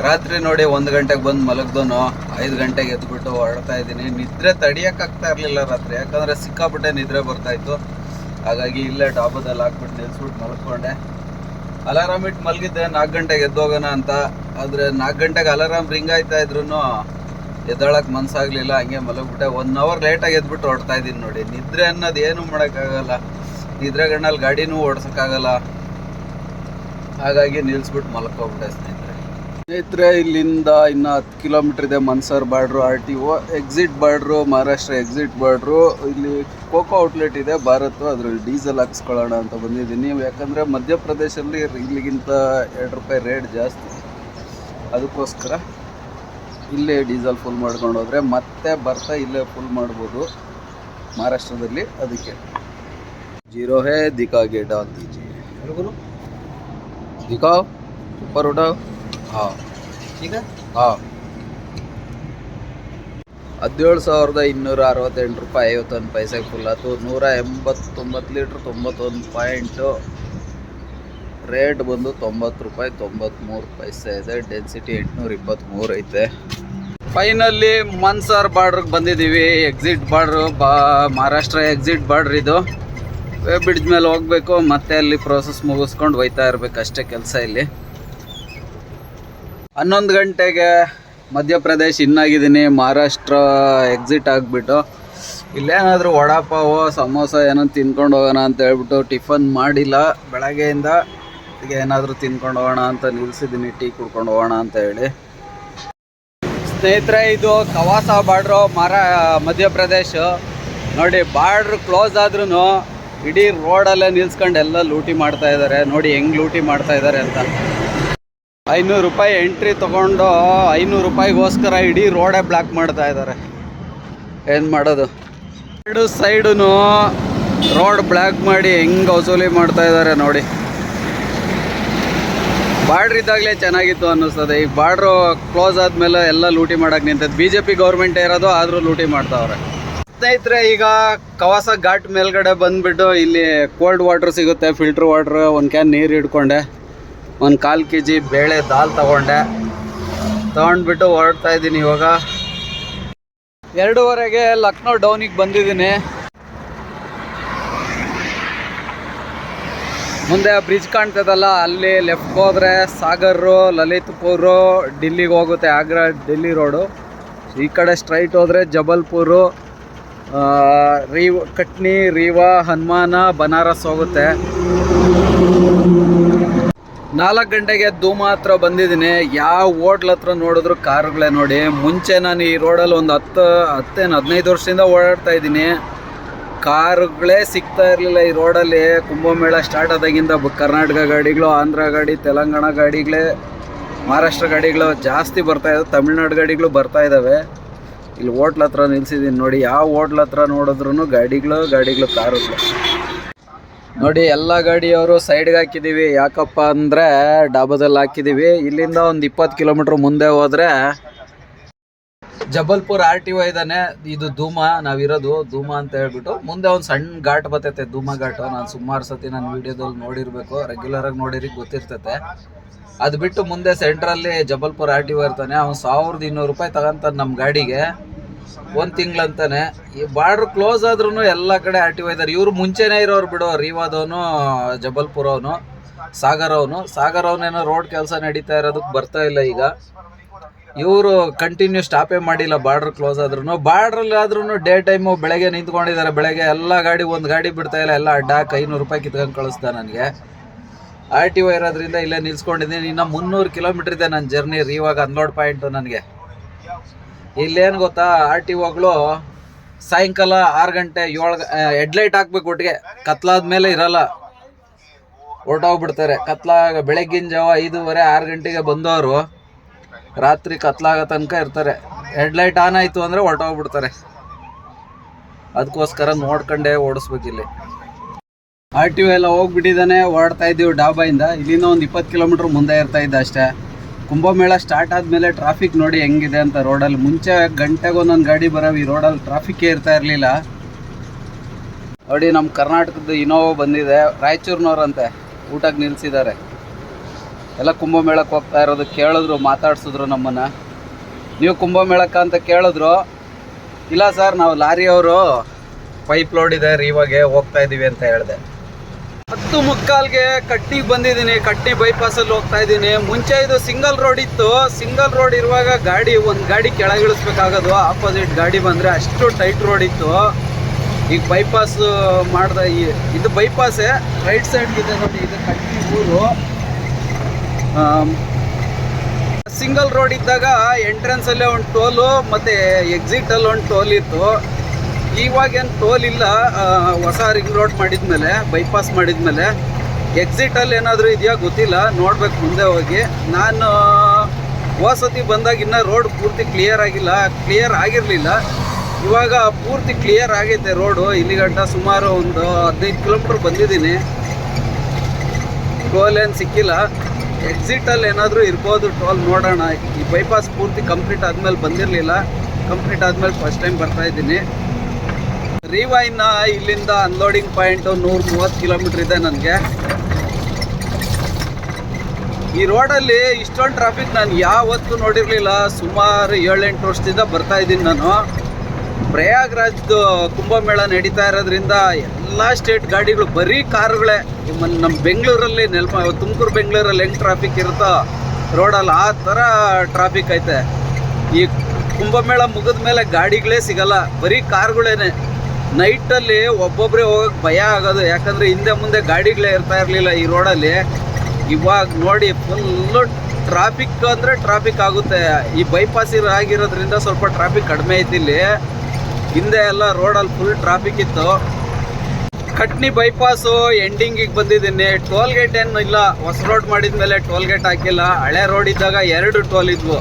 ರಾತ್ರಿ ನೋಡಿ ಒಂದು ಗಂಟೆಗೆ ಬಂದು ಮಲಗ್ದೋನು, ಐದು ಗಂಟೆಗೆ ಎದ್ಬಿಟ್ಟು ಹೊರಡ್ತಾ ಇದ್ದೀನಿ. ನಿದ್ರೆ ತಡಿಯೋಕ್ಕಾಗ್ತಾ ಇರಲಿಲ್ಲ ರಾತ್ರಿ, ಯಾಕಂದರೆ ಸಿಕ್ಕಾಪಟ್ಟೆ ನಿದ್ರೆ ಬರ್ತಾಯಿತ್ತು ಹಾಗಾಗಿ ಇಲ್ಲೇ ಡಾಬಾದಲ್ಲಿ ಹಾಕ್ಬಿಟ್ಟು ನಿಲ್ಸ್ಬಿಟ್ಟು ಮಲ್ಕೊಂಡೆ. ಅಲಾರಾಮ್ ಇಟ್ಟು ಮಲಗಿದ್ದೆ ನಾಲ್ಕು ಗಂಟೆಗೆ ಎದ್ದೋಗೋಣ ಅಂತ. ಆದರೆ ನಾಲ್ಕು ಗಂಟೆಗೆ ಅಲಾರಾಮ್ ರಿಂಗ್ ಆಯ್ತಾ ಇದ್ರೂ ಎದ್ದಾಳಕ್ಕೆ ಮನಸ್ಸಾಗಲಿಲ್ಲ ಹಂಗೆ ಮಲಗ್ಬಿಟ್ಟೆ. ಒನ್ ಅವರ್ ಲೇಟಾಗಿ ಎದ್ಬಿಟ್ಟು ಹೊರಡ್ತಾ ಇದ್ದೀನಿ ನೋಡಿ. ನಿದ್ರೆ ಅನ್ನೋದು ಏನು ಮಾಡೋಕ್ಕಾಗಲ್ಲ. ನಿದ್ರೆ ಗಣ್ಣಲ್ಲಿ ಗಾಡಿನೂ ಓಡ್ಸೋಕ್ಕಾಗಲ್ಲ. ಹಾಗಾಗಿ ನಿಲ್ಸ್ಬಿಟ್ಟು ಮಲ್ಕೋಗ್ಬಿಟ್ಟೆ ಸ್ನೇಹಿತರೆ. ಸ್ನೇಹಿತರೆ, ಇಲ್ಲಿಂದ ಇನ್ನು ಹತ್ತು ಕಿಲೋಮೀಟರ್ ಇದೆ Mansar border, R T O exit border, Maharashtra exit border. ಇಲ್ಲಿ ಕೋಕೋ ಔಟ್ಲೆಟ್ ಇದೆ, ಭಾರತ್. ಅದ್ರಲ್ಲಿ ಡೀಸೆಲ್ ಹಾಕ್ಸ್ಕೊಳ್ಳೋಣ ಅಂತ ಬಂದಿದ್ದೀನಿ. ಯಾಕಂದರೆ ಮಧ್ಯಪ್ರದೇಶಲ್ಲಿ ಇಲ್ಲಿಗಿಂತ ಎರಡು ರೂಪಾಯಿ ರೇಟ್ ಜಾಸ್ತಿ. ಅದಕ್ಕೋಸ್ಕರ ಇಲ್ಲೇ ಡೀಸೆಲ್ ಫುಲ್ ಮಾಡ್ಕೊಂಡು ಹೋದರೆ ಮತ್ತೆ ಬರ್ತಾ ಇಲ್ಲೇ ಫುಲ್ ಮಾಡ್ಬೋದು ಮಹಾರಾಷ್ಟ್ರದಲ್ಲಿ. ಅದಕ್ಕೆ. ಜೀರೋ ಹೇ ದಿಕ್ಕಾಗೆ ಡಾಲ್ ದೀಜಿಯೇ ದಿಕ್ಕಾವ್ ऊपर उठाओ हाँ ಈಗ ಹಾಂ ಹದಿನೇಳು ಸಾವಿರದ ಇನ್ನೂರ ಅರವತ್ತೆಂಟು ರೂಪಾಯಿ ಐವತ್ತೊಂದು ಪೈಸೆಗೆ ಫುಲ್ ಆಯ್ತು ನೂರ ಎಂಬತ್ತೊಂಬತ್ತು ಲೀಟ್ರ್ ತೊಂಬತ್ತೊಂದು ಪಾಯಿಂಟು ರೇಟ್ ಬಂದು ತೊಂಬತ್ತು ರೂಪಾಯಿ ತೊಂಬತ್ತ್ಮೂರು ಪೈಸೆ ಇದೆ ಡೆನ್ಸಿಟಿ ಎಂಟುನೂರ ಇಪ್ಪತ್ತ್ಮೂರು ಐತೆ ಫೈನಲ್ಲಿ ಮನ್ಸಾರ್ ಬಾರ್ಡ್ರಿಗೆ ಬಂದಿದ್ದೀವಿ ಎಕ್ಸಿಟ್ ಬಾರ್ಡ್ರು ಬಾ ಮಹಾರಾಷ್ಟ್ರ ಎಕ್ಸಿಟ್ ಬಾರ್ಡ್ರ್ ಇದು ವೇ ಬ್ರಿಡ್ಜ್ ಮೇಲೆ ಹೋಗಬೇಕು, ಮತ್ತೆ ಅಲ್ಲಿ ಪ್ರೋಸೆಸ್ ಮುಗಿಸ್ಕೊಂಡು ಹೋಯ್ತಾ ಇರಬೇಕು ಅಷ್ಟೇ ಕೆಲಸ ಇಲ್ಲಿ. ಹನ್ನೊಂದು ಗಂಟೆಗೆ ಮಧ್ಯಪ್ರದೇಶ್ ಇನ್ನಾಗಿದ್ದೀನಿ, ಮಹಾರಾಷ್ಟ್ರ ಎಕ್ಸಿಟ್ ಆಗಿಬಿಟ್ಟು. ಇಲ್ಲೇನಾದರೂ ವಡಾಪಾವು ಸಮೋಸ ಏನೋ ತಿನ್ಕೊಂಡು ಹೋಗೋಣ ಅಂತ ಹೇಳ್ಬಿಟ್ಟು ಟಿಫನ್ ಮಾಡಿಲ್ಲ. ಬೆಳಗ್ಗೆಯಿಂದ ಈಗ ಏನಾದರೂ ತಿನ್ಕೊಂಡು ಹೋಗೋಣ ಅಂತ ನಿಲ್ಲಿಸಿದ್ದೀನಿ ಟೀ ಕುಡ್ಕೊಂಡು ಹೋಗೋಣ ಅಂತ ಹೇಳಿ. ಸ್ನೇಹಿತರೆ, ಇದು ಕವಾಸ ಬಾರ್ಡ್ರು, ಮಹಾರಾ ಮಧ್ಯಪ್ರದೇಶ. ನೋಡಿ, ಬಾರ್ಡ್ರ್ ಕ್ಲೋಸ್ ಆದ್ರೂ ಇಡೀ ರೋಡಲ್ಲೇ ನಿಲ್ಸ್ಕೊಂಡು ಎಲ್ಲ ಲೂಟಿ ಮಾಡ್ತಾ ಇದ್ದಾರೆ. ನೋಡಿ ಹೆಂಗೆ ಲೂಟಿ ಮಾಡ್ತಾ ಇದ್ದಾರೆ ಅಂತ. ಐನೂರು ರೂಪಾಯಿ ಎಂಟ್ರಿ ತಗೊಂಡು ಐನೂರು ರೂಪಾಯಿಗೋಸ್ಕರ ಇಡೀ ರೋಡೇ ಬ್ಲಾಕ್ ಮಾಡ್ತಾ ಇದ್ದಾರೆ. ಏನು ಮಾಡೋದು? ಎರಡು ಸೈಡು ರೋಡ್ ಬ್ಲಾಕ್ ಮಾಡಿ ಹೆಂಗೆ ವಸೂಲಿ ಮಾಡ್ತಾ ಇದ್ದಾರೆ ನೋಡಿ. ಬಾರ್ಡ್ರ್ ಇದ್ದಾಗಲೇ ಚೆನ್ನಾಗಿತ್ತು ಅನ್ನಿಸ್ತದೆ. ಈಗ ಬಾರ್ಡ್ರು ಕ್ಲೋಸ್ ಆದಮೇಲೆ ಎಲ್ಲ ಲೂಟಿ ಮಾಡಕ್ಕೆ ನಿಂತದ್ದು ಬಿ ಜೆ ಪಿ ಗೌರ್ಮೆಂಟ್ ಇರೋದು, ಆದರೂ ಲೂಟಿ ಮಾಡ್ತಾವ್ರೆ. ಸ್ನೇಹಿತರೆ, ಈಗ ಕವಾಸ ಘಾಟ್ ಮೇಲ್ಗಡೆ ಬಂದ್ಬಿಟ್ಟು ಇಲ್ಲಿ ಕೋಲ್ಡ್ ವಾಟ್ರ್ ಸಿಗುತ್ತೆ ಫಿಲ್ಟರ್ ವಾಟ್ರ್ ಒಂದು ಕ್ಯಾನ್ ನೀರು ಹಿಡ್ಕೊಂಡೆ, ಒಂದು ಕಾಲು ಕೆ ಜಿ ಬೇಳೆ ದಾಲ್ ತಗೊಂಡೆ. ತಗೊಂಡ್ಬಿಟ್ಟು ಹೊರಡ್ತಾ ಇದ್ದೀನಿ ಇವಾಗ. ಎರಡೂವರೆಗೆ ಲಕ್ನೋ ಡೌನಿಗೆ ಬಂದಿದ್ದೀನಿ. ಮುಂದೆ ಬ್ರಿಡ್ಜ್ ಕಾಣ್ತದಲ್ಲ, ಅಲ್ಲಿ ಲೆಫ್ಟ್ ಹೋದ್ರೆ ಸಾಗರು ಲಲಿತ್ಪುರು ಡೆಲ್ಲಿಗೆ ಹೋಗುತ್ತೆ, ಆಗ್ರಾ ಡೆಲ್ಲಿ ರೋಡು ಈ ಕಡೆ ಸ್ಟ್ರೈಟ್ ಹೋದರೆ ಜಬಲ್ಪುರು ರೀವ್, ಕಟ್ನಿ, ರೀವಾ, ಹನುಮಾನ, ಬನಾರಸ್ ಹೋಗುತ್ತೆ. ನಾಲ್ಕು ಗಂಟೆಗೆ ಧೂಮ ಹತ್ರ ಬಂದಿದ್ದೀನಿ. ಯಾವ ಹೋಟ್ಲ್ ಹತ್ರ ನೋಡಿದ್ರು ಕಾರುಗಳೇ ನೋಡಿ. ಮುಂಚೆ ನಾನು ಈ ರೋಡಲ್ಲಿ ಒಂದು ಹತ್ತು, ಹತ್ತೇನು, ಹದಿನೈದು ವರ್ಷದಿಂದ ಓಡಾಡ್ತಾ ಇದ್ದೀನಿ. ಕಾರುಗಳೇ ಸಿಗ್ತಾ ಇರಲಿಲ್ಲ ಈ ರೋಡಲ್ಲಿ. ಕುಂಭಮೇಳ ಸ್ಟಾರ್ಟ್ ಆದಾಗಿಂದ ಕರ್ನಾಟಕ ಗಾಡಿಗಳು, ಆಂಧ್ರ ಗಾಡಿ, ತೆಲಂಗಾಣ ಗಾಡಿಗಳೇ, ಮಹಾರಾಷ್ಟ್ರ ಗಾಡಿಗಳು ಜಾಸ್ತಿ ಬರ್ತಾ ಇದ್ದಾವೆ ತಮಿಳ್ನಾಡು ಗಾಡಿಗಳು ಬರ್ತಾ ಇದ್ದಾವೆ ಇಲ್ಲಿ ಹೋಟ್ಲ್ ಹತ್ರ ನಿಲ್ಸಿದ್ದೀನಿ ನೋಡಿ, ಯಾವ ಹೋಟ್ಲ್ ಹತ್ರ ನೋಡಿದ್ರು ಗಾಡಿಗಳು ಗಾಡಿಗಳು ಕಾರುಗಳು ನೋಡಿ, ಎಲ್ಲ ಗಾಡಿಯವರು ಸೈಡ್ಗೆ ಹಾಕಿದ್ದೀವಿ ಯಾಕಪ್ಪ ಅಂದರೆ ಡಾಬಾದಲ್ಲಿ ಹಾಕಿದ್ದೀವಿ ಇಲ್ಲಿಂದ ಒಂದು ಇಪ್ಪತ್ತು ಕಿಲೋಮೀಟ್ರ್ ಮುಂದೆ ಹೋದರೆ ಜಬಲ್ಪುರ್ ಆರ್ ಟಿ ಒ ಇದ್ದಾನೆ. ಇದು ಧೂಮ, ನಾವಿರೋದು ಧೂಮ ಅಂತ ಹೇಳ್ಬಿಟ್ಟು. ಮುಂದೆ ಒಂದು ಸಣ್ಣ ಘಾಟ್ ಬರ್ತೈತೆ, ಧೂಮ ಘಾಟು. ನಾನು ಸುಮಾರು ಸತಿ ನಾನು ವಿಡಿಯೋದಲ್ಲಿ ನೋಡಿರಬೇಕು. ರೆಗ್ಯುಲರಾಗಿ ನೋಡಿರಿ, ಗೊತ್ತಿರ್ತೈತೆ. ಅದು ಬಿಟ್ಟು ಮುಂದೆ ಸೆಂಟ್ರಲ್ಲಿ ಜಬಲ್ಪುರ್ ಆರ್ ಟಿ ಒ ಇರ್ತಾನೆ, ಅವ್ನು ಸಾವಿರದ ಇನ್ನೂರು ರೂಪಾಯಿ ತಗೊಂತಾನೆ ನಮ್ಮ ಗಾಡಿಗೆ. ಒಂದು ತಿಂಗಳಂತಾನೆ. ಈ ಬಾರ್ಡ್ರ್ ಕ್ಲೋಸ್ ಆದ್ರೂ ಎಲ್ಲ ಕಡೆ ಆರ್ ಟಿ ಒ ಇದ್ದಾರೆ ಇವರು ಮುಂಚೆನೇ ಇರೋರು ಬಿಡು ರೀವಾದವನು ಜಬಲ್ಪುರ್ ಅವನು, ಸಾಗರ್ ಅವನು. ಸಾಗರ್ ಅವನೇನೋ ರೋಡ್ ಕೆಲಸ ನಡೀತಾ ಇರೋದಕ್ಕೆ ಬರ್ತಾ ಇಲ್ಲ ಈಗ. ಇವರು ಕಂಟಿನ್ಯೂ ಸ್ಟಾಪೇ ಮಾಡಿಲ್ಲ ಬಾರ್ಡ್ರ್ ಕ್ಲೋಸ್ ಆದ್ರೂ ಬಾರ್ಡ್ರಲ್ಲಿ ಆದ್ರೂ ಡೇ ಟೈಮು ಬೆಳಗ್ಗೆ ನಿಂತ್ಕೊಂಡಿದ್ದಾರೆ. ಬೆಳಗ್ಗೆ ಎಲ್ಲ ಗಾಡಿ, ಒಂದು ಗಾಡಿ ಬಿಡ್ತಾ ಇಲ್ಲ. ಎಲ್ಲ ಅಡ್ಡಾಕ್ ಐನೂರು ರೂಪಾಯಿ ಕಿತ್ಕೊಂಡು ಕಳಿಸ್ತಾ ನನಗೆ. ಆರ್ ಟಿ ಒ ಇರೋದ್ರಿಂದ ಇಲ್ಲೇ ನಿಲ್ಸ್ಕೊಂಡಿದ್ದೀನಿ. ಇನ್ನು ಮುನ್ನೂರು ಕಿಲೋಮೀಟರ್ ಇದೆ ನನ್ನ ಜರ್ನಿ ಇವಾಗ ಅನ್ಲೋಡ್ ಪಾಯಿಂಟು ನನಗೆ. ಇಲ್ಲೇನು ಗೊತ್ತಾ ಆರ್ ಟಿ ಒಗಳು ಸಾಯಂಕಾಲ ಆರು ಗಂಟೆ ಏಳು ಹೆಡ್ಲೈಟ್ ಹಾಕ್ಬೇಕು ಒಟ್ಟಿಗೆ. ಕತ್ಲಾದ ಮೇಲೆ ಇರಲ್ಲ. ಹೊರಟೋಗ್ಬಿಡ್ತಾರೆ. ಕತ್ಲಾಗ, ಬೆಳಗ್ಗಿನ ಜಾವ ಐದೂವರೆ, ಆರು ಗಂಟೆಗೆ ಬಂದವರು ರಾತ್ರಿ ಕತ್ಲಾಗೋ ತನಕ ಇರ್ತಾರೆ. ಹೆಡ್ಲೈಟ್ ಆನ್ ಆಯಿತು ಅಂದರೆ ಹೊರಟೋಗ್ಬಿಡ್ತಾರೆ. ಅದಕ್ಕೋಸ್ಕರ ನೋಡ್ಕೊಂಡೇ ಓಡಿಸ್ಬೇಕಿಲ್ಲಿ. ಆರ್ ಟಿ ಒ ಎಲ್ಲ ಹೋಗ್ಬಿಟ್ಟಿದ್ದಾನೆ ಓಡ್ತಾ ಇದ್ದೀವಿ ಡಾಬಾಯಿಂದ. ಇಲ್ಲಿಂದ ಒಂದು ಇಪ್ಪತ್ತು ಕಿಲೋಮೀಟ್ರ್ ಮುಂದೆ ಇರ್ತಾ ಇದ್ದ ಅಷ್ಟೇ. ಕುಂಭಮೇಳ ಸ್ಟಾರ್ಟ್ ಆದಮೇಲೆ ಟ್ರಾಫಿಕ್ ನೋಡಿ ಹೆಂಗಿದೆ ಅಂತ ರೋಡಲ್ಲಿ ಮುಂಚೆ ಗಂಟೆಗೆ ಒಂದೊಂದು ಗಾಡಿ ಬರೋವು ಈ ರೋಡಲ್ಲಿ ಟ್ರಾಫಿಕ್ಕೇ ಇರ್ತಾ ಇರಲಿಲ್ಲ. ನೋಡಿ ನಮ್ಮ ಕರ್ನಾಟಕದ ಇನೋವಾ ಬಂದಿದೆ. ರಾಯಚೂರಿನವ್ರಂತೆ ಊಟಕ್ಕೆ ನಿಲ್ಲಿಸಿದ್ದಾರೆ ಎಲ್ಲ ಕುಂಭಮೇಳಕ್ಕೆ ಹೋಗ್ತಾ ಇರೋದು ಕೇಳಿದ್ರು, ಮಾತಾಡಿಸಿದ್ರು ನಮ್ಮನ್ನು. ನೀವು ಕುಂಭಮೇಳಕ್ಕೆ ಅಂತ ಕೇಳಿದ್ರು. ಇಲ್ಲ ಸರ್, ನಾವು ಲಾರಿಯವರು. ಪೈಪ್ ಲೋಡ್ ಇದೆ ಇವಾಗೆ ಹೋಗ್ತಾ ಇದ್ದೀವಿ ಅಂತ ಹೇಳಿದೆ. ಹತ್ತು ಮುಕ್ಕಾಲ್ಗೆ ಕಟ್ಟಿ ಬಂದಿದ್ದೀನಿ, ಕಟ್ಟಿ ಬೈಪಾಸಲ್ಲಿ ಹೋಗ್ತಾ ಇದ್ದೀನಿ. ಮುಂಚೆ ಇದು ಸಿಂಗಲ್ ರೋಡ್ ಇತ್ತು. ಸಿಂಗಲ್ ರೋಡ್ ಇರುವಾಗ ಗಾಡಿ, ಒಂದು ಗಾಡಿ ಕೆಳಗಿಳಿಸ್ಬೇಕಾಗೋದು. ಆಪೋಸಿಟ್ ಗಾಡಿ ಬಂದರೆ ಅಷ್ಟು ಟೈಟ್ ರೋಡ್ ಇತ್ತು. ಈಗ ಬೈಪಾಸ್ ಮಾಡ್ದ ಇದು ಬೈಪಾಸೇ. ರೈಟ್ ಇದೆ ನೋಡಿ, ಇದು ಕಟ್ಟಿ ಊರು. ಸಿಂಗಲ್ ರೋಡ್ ಇದ್ದಾಗ ಎಂಟ್ರೆನ್ಸ್ ಅಲ್ಲೇ ಒಂದು ಟೋಲು, ಮತ್ತೆ ಎಕ್ಸಿಟ್ ಅಲ್ಲಿ ಒಂದು ಟೋಲ್ ಇತ್ತು. ಇವಾಗೇನು ಟೋಲ್ ಇಲ್ಲ ಹೊಸ ರಿಂಗ್ ರೋಡ್ ಮಾಡಿದ್ಮೇಲೆ ಬೈಪಾಸ್ ಮಾಡಿದ್ಮೇಲೆ ಎಕ್ಸಿಟಲ್ಲಿ ಏನಾದರೂ ಇದೆಯಾ ಗೊತ್ತಿಲ್ಲ, ನೋಡ್ಬೇಕು ಮುಂದೆ ಹೋಗಿ. ನಾನು ವಸತಿ ಬಂದಾಗ ಇನ್ನೂ ರೋಡ್ ಪೂರ್ತಿ ಕ್ಲಿಯರ್ ಆಗಿಲ್ಲ ಕ್ಲಿಯರ್ ಆಗಿರಲಿಲ್ಲ. ಇವಾಗ ಪೂರ್ತಿ ಕ್ಲಿಯರ್ ಆಗೈತೆ ರೋಡು ಇಲ್ಲಿ ಸುಮಾರು ಒಂದು ಹದಿನೈದು ಕಿಲೋಮೀಟ್ರ್ ಬಂದಿದ್ದೀನಿ. ಟೋಲ್ ಏನು ಸಿಕ್ಕಿಲ್ಲ. ಎಕ್ಸಿಟಲ್ಲಿ ಏನಾದರೂ ಇರ್ಬೋದು ಟೋಲ್ ನೋಡೋಣ. ಈ ಬೈಪಾಸ್ ಪೂರ್ತಿ ಕಂಪ್ಲೀಟ್ ಆದಮೇಲೆ ಬಂದಿರಲಿಲ್ಲ. ಕಂಪ್ಲೀಟ್ ಆದಮೇಲೆ ಫಸ್ಟ್ ಟೈಮ್ ಬರ್ತಾ ಇದ್ದೀನಿ. ರೀವೈನ ಇಲ್ಲಿಂದ ಅನ್ಲೋಡಿಂಗ್ ಪಾಯಿಂಟು ನೂರ ಮೂವತ್ತು ಕಿಲೋಮೀಟ್ರ್ ಇದೆ ನನಗೆ. ಈ ರೋಡಲ್ಲಿ ಇಷ್ಟೊಂದು ಟ್ರಾಫಿಕ್ ನಾನು ಯಾವತ್ತೂ ನೋಡಿರಲಿಲ್ಲ. ಸುಮಾರು ಏಳೆಂಟು ವರ್ಷದಿಂದ ಬರ್ತಾ ಇದ್ದೀನಿ ನಾನು. ಪ್ರಯಾಗ್ರಾಜ್ದು ಕುಂಭಮೇಳ ನಡೀತಾ ಇರೋದ್ರಿಂದ ಎಲ್ಲ ಸ್ಟೇಟ್ ಗಾಡಿಗಳು, ಬರೀ ಕಾರುಗಳೇ. ನಮ್ಮ ಬೆಂಗಳೂರಲ್ಲಿ, ನೆಲ್ಪ ತುಮಕೂರು, ಬೆಂಗಳೂರಲ್ಲಿ ಹೆಂಗೆ ಟ್ರಾಫಿಕ್ ಇರುತ್ತೋ ರೋಡಲ್ಲಿ ಆ ಥರ ಟ್ರಾಫಿಕ್ ಐತೆ. ಈ ಕುಂಭಮೇಳ ಮುಗಿದ ಮೇಲೆ ಗಾಡಿಗಳೇ ಸಿಗಲ್ಲ. ಬರೀ ಕಾರ್ಗಳೇನೆ. ನೈಟಲ್ಲಿ ಒಬ್ಬೊಬ್ಬರೇ ಹೋಗಕ್ಕೆ ಭಯ ಆಗೋದು. ಯಾಕಂದರೆ ಹಿಂದೆ ಮುಂದೆ ಗಾಡಿಗಳೇ ಇರ್ತಾ ಇರಲಿಲ್ಲ ಈ ರೋಡಲ್ಲಿ. ಇವಾಗ ನೋಡಿ ಫುಲ್ಲು ಟ್ರಾಫಿಕ್ ಅಂದರೆ ಟ್ರಾಫಿಕ್ ಆಗುತ್ತೆ. ಈ ಬೈಪಾಸ್ ಆಗಿರೋದ್ರಿಂದ ಸ್ವಲ್ಪ ಟ್ರಾಫಿಕ್ ಕಡಿಮೆ ಐತಿ ಇಲ್ಲಿ. ಹಿಂದೆ ಎಲ್ಲ ರೋಡಲ್ಲಿ ಫುಲ್ ಟ್ರಾಫಿಕ್ ಇತ್ತು. ಕಟ್ನಿ ಬೈಪಾಸು ಎಂಡಿಂಗಿಗೆ ಬಂದಿದ್ದೀನಿ. ಟೋಲ್ ಗೇಟ್ ಏನು ಇಲ್ಲ. ಹೊಸ ರೋಡ್ ಮಾಡಿದ್ಮೇಲೆ ಟೋಲ್ ಗೇಟ್ ಹಾಕಿಲ್ಲ. ಹಳೆ ರೋಡ್ ಇದ್ದಾಗ ಎರಡು ಟೋಲ್ ಇದ್ವು.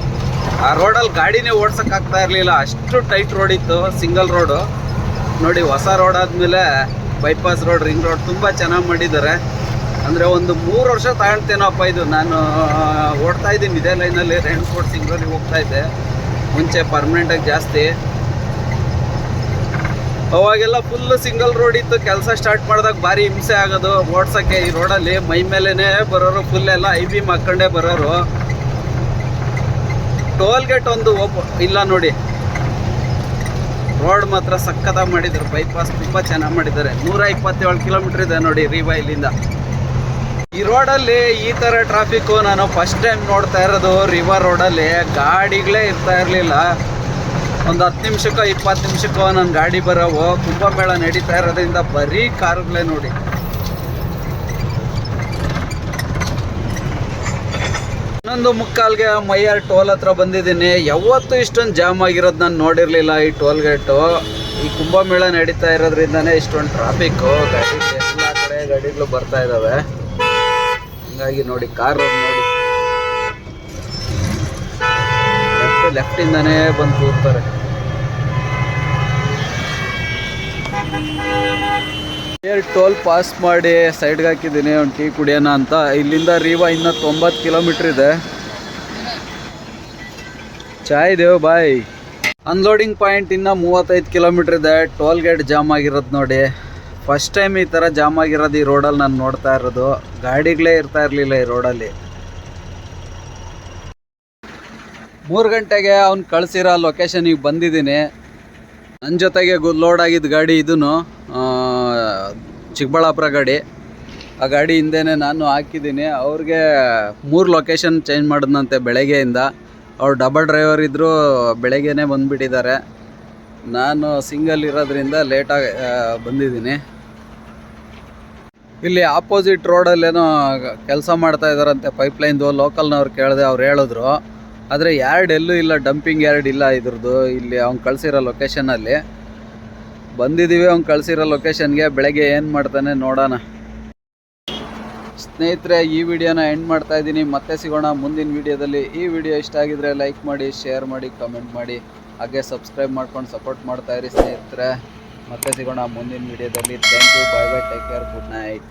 ಆ ರೋಡಲ್ಲಿ ಗಾಡಿನೇ ಓಡ್ಸೋಕ್ಕಾಗ್ತಾ ಇರಲಿಲ್ಲ. ಅಷ್ಟು ಟೈಟ್ ರೋಡ್ ಇತ್ತು ಸಿಂಗಲ್ ರೋಡು ನೋಡಿ, ಹೊಸ ರೋಡ್ ಆದಮೇಲೆ ಬೈಪಾಸ್ ರೋಡ್ ರಿಂಗ್ ರೋಡ್ ತುಂಬ ಚೆನ್ನಾಗಿ ಮಾಡಿದ್ದಾರೆ. ಅಂದರೆ ಒಂದು ಮೂರು ವರ್ಷ ತಗೊಳ್ತೇನಪ್ಪ ಇದು. ನಾನು ಓಡ್ತಾ ಇದ್ದೀನಿ. ಇದೇ ಲೈನಲ್ಲಿ ರೇಣುಕೋಟ್ ಸಿಂಗ್ರಲ್ಲಿ ಹೋಗ್ತಾ ಇದ್ದೆ. ಮುಂಚೆ ಪರ್ಮನೆಂಟಾಗಿ ಜಾಸ್ತಿ. ಅವಾಗೆಲ್ಲ ಫುಲ್ ಸಿಂಗಲ್ ರೋಡ್ ಇತ್ತು. ಕೆಲಸ ಸ್ಟಾರ್ಟ್ ಮಾಡಿದಾಗ ಭಾರಿ ಹಿಂಸೆ ಆಗೋದು. ಓಡ್ಸೋಕ್ಕೆ ಈ ರೋಡಲ್ಲಿ ಮೈ ಮೇಲೇ ಬರೋರು ಫುಲ್ ಎಲ್ಲ ಐ ಬಿ ಮಕ್ಕಂಡೇ ಬರೋರು. ಟೋಲ್ ಗೇಟ್ ಒಂದು ಓಪ ಇಲ್ಲ ನೋಡಿ. ರೋಡ್ ಮಾತ್ರ ಸಕ್ಕತ್ತಾಗಿ ಮಾಡಿದ್ರು. ಬೈಪಾಸ್ ತುಂಬ ಚೆನ್ನಾಗಿ ಮಾಡಿದ್ದಾರೆ. ನೂರ ಇಪ್ಪತ್ತೇಳು ಕಿಲೋಮೀಟ್ರ್ ಇದೆ ನೋಡಿ ರೀವಾ ಇಲ್ಲಿಂದ. ಈ ರೋಡಲ್ಲಿ ಈ ಥರ ಟ್ರಾಫಿಕ್ಕು ನಾನು ಫಸ್ಟ್ ಟೈಮ್ ನೋಡ್ತಾ ಇರೋದು ರಿವರ್ ರೋಡಲ್ಲಿ ಗಾಡಿಗಳೇ ಇರ್ತಾ ಇರಲಿಲ್ಲ. ಒಂದು ಹತ್ತು ನಿಮಿಷಕ್ಕೋ ಇಪ್ಪತ್ತು ನಿಮಿಷಕ್ಕೋ ನನ್ನ ಗಾಡಿ ಬರೋವು, ಕುಂಭಮೇಳ ನಡೀತಾ ಇರೋದ್ರಿಂದ ಬರೀ ಕಾರುಗಳೇ ನೋಡಿ. ಇನ್ನೊಂದು ಮುಕ್ಕಾಲ್ಗೆ ಮೈಯರ್ ಟೋಲ್ ಹತ್ರ ಬಂದಿದ್ದೀನಿ. ಯಾವತ್ತೂ ಇಷ್ಟೊಂದು ಜಾಮ್ ಆಗಿರೋದು ನಾನು ನೋಡಿರಲಿಲ್ಲ ಈ ಟೋಲ್ ಗೇಟು. ಈ ಕುಂಭಮೇಳ ನಡೀತಾ ಇರೋದ್ರಿಂದನೇ ಇಷ್ಟೊಂದು ಟ್ರಾಫಿಕ್ಕು ಗಾಡಿ ಎಲ್ಲ ಕಡೆ ಗಾಡಿಗಳು ಬರ್ತಾ ಇದ್ದಾವೆ ಹಂಗಾಗಿ ನೋಡಿ ಕಾರ್ ನೋಡಿ. ಲೆಫ್ಟ್ ಲೆಫ್ಟಿಂದನೇ ಬಂದು ಕೂರ್ತಾರೆ ಏರ್ ಟೋಲ್ ಪಾಸ್ ಮಾಡಿ ಸೈಡ್ಗೆ ಹಾಕಿದ್ದೀನಿ, ಒಂದು ಟೀ ಕುಡಿಯೋಣ ಅಂತ. ಇಲ್ಲಿಂದ ರೀವಾ ಇನ್ನೂ ತೊಂಬತ್ತು ಕಿಲೋಮೀಟ್ರ್ ಇದೆ. ಚಾಯ್ ದೇವ್ ಬಾಯ್. ಅನ್ಲೋಡಿಂಗ್ ಪಾಯಿಂಟ್ ಇನ್ನೂ ಮೂವತ್ತೈದು ಕಿಲೋಮೀಟ್ರ್ ಇದೆ. ಟೋಲ್ ಗೇಟ್ ಜಾಮ್ ಆಗಿರೋದು ನೋಡಿ. ಫಸ್ಟ್ ಟೈಮ್ ಈ ಥರ ಜಾಮ್ ಆಗಿರೋದು ಈ ರೋಡಲ್ಲಿ ನಾನು ನೋಡ್ತಾ ಇರೋದು. ಗಾಡಿಗಳೇ ಇರ್ತಾ ಇರಲಿಲ್ಲ ಈ ರೋಡಲ್ಲಿ ಮೂರು ಗಂಟೆಗೆ ಅವ್ನು ಕಳಿಸಿರೋ ಲೊಕೇಶನಿಗೆ ಬಂದಿದ್ದೀನಿ. ನನ್ನ ಜೊತೆಗೆ ಲೋಡ್ ಆಗಿದ್ದ ಗಾಡಿ ಇದೂ ಚಿಕ್ಕಬಳ್ಳಾಪುರ ಗಾಡಿ. ಆ ಗಾಡಿ ಹಿಂದೆನೇ ನಾನು ಹಾಕಿದ್ದೀನಿ. ಅವ್ರಿಗೆ ಮೂರು ಲೊಕೇಶನ್ ಚೇಂಜ್ ಮಾಡಿದ್ನಂತೆ ಬೆಳಗ್ಗೆಯಿಂದ. ಅವ್ರು ಡಬಲ್ ಡ್ರೈವರ್ ಇದ್ದರೂ ಬೆಳಗ್ಗೆನೇ ಬಂದುಬಿಟ್ಟಿದ್ದಾರೆ. ನಾನು ಸಿಂಗಲ್ ಇರೋದ್ರಿಂದ ಲೇಟಾಗಿ ಬಂದಿದ್ದೀನಿ. ಇಲ್ಲಿ ಆಪೋಸಿಟ್ ರೋಡಲ್ಲೇನೋ ಕೆಲಸ ಮಾಡ್ತಾ ಇದ್ದಾರಂತೆ ಪೈಪ್ಲೈನ್ದು ಲೋಕಲ್ನವ್ರು ಕೇಳಿದೆ ಅವ್ರು ಹೇಳಿದ್ರು. ಆದರೆ ಯಾರ್ಡ್ ಎಲ್ಲೂ ಇಲ್ಲ ಡಂಪಿಂಗ್ ಯಾರ್ಡ್ ಇಲ್ಲ ಇದ್ರದ್ದು. ಇಲ್ಲಿ ಅವ್ನು ಕಳಿಸಿರೋ ಲೊಕೇಶನಲ್ಲಿ ಬಂದಿದ್ದೀವಿ ಅವ್ನು ಕಳಿಸಿರೋ ಲೊಕೇಶನ್ಗೆ ಬೆಳಗ್ಗೆ ಏನು ಮಾಡ್ತಾನೆ ನೋಡೋಣ. ಸ್ನೇಹಿತರೆ, ಈ ವಿಡಿಯೋನ ಎಂಡ್ ಮಾಡ್ತಾ ಇದ್ದೀನಿ. ಮತ್ತೆ ಸಿಗೋಣ ಮುಂದಿನ ವಿಡಿಯೋದಲ್ಲಿ. ಈ ವಿಡಿಯೋ ಇಷ್ಟ ಆಗಿದ್ರೆ ಲೈಕ್ ಮಾಡಿ ಶೇರ್ ಮಾಡಿ ಕಮೆಂಟ್ ಮಾಡಿ. ಹಾಗೆ ಸಬ್ಸ್ಕ್ರೈಬ್ ಮಾಡ್ಕೊಂಡು ಸಪೋರ್ಟ್ ಮಾಡ್ತಾ ಇರಿ ಸ್ನೇಹಿತರೆ. ಮತ್ತೆ ಸಿಗೋಣ ಮುಂದಿನ ವಿಡಿಯೋದಲ್ಲಿ. Thank you bye bye take care good night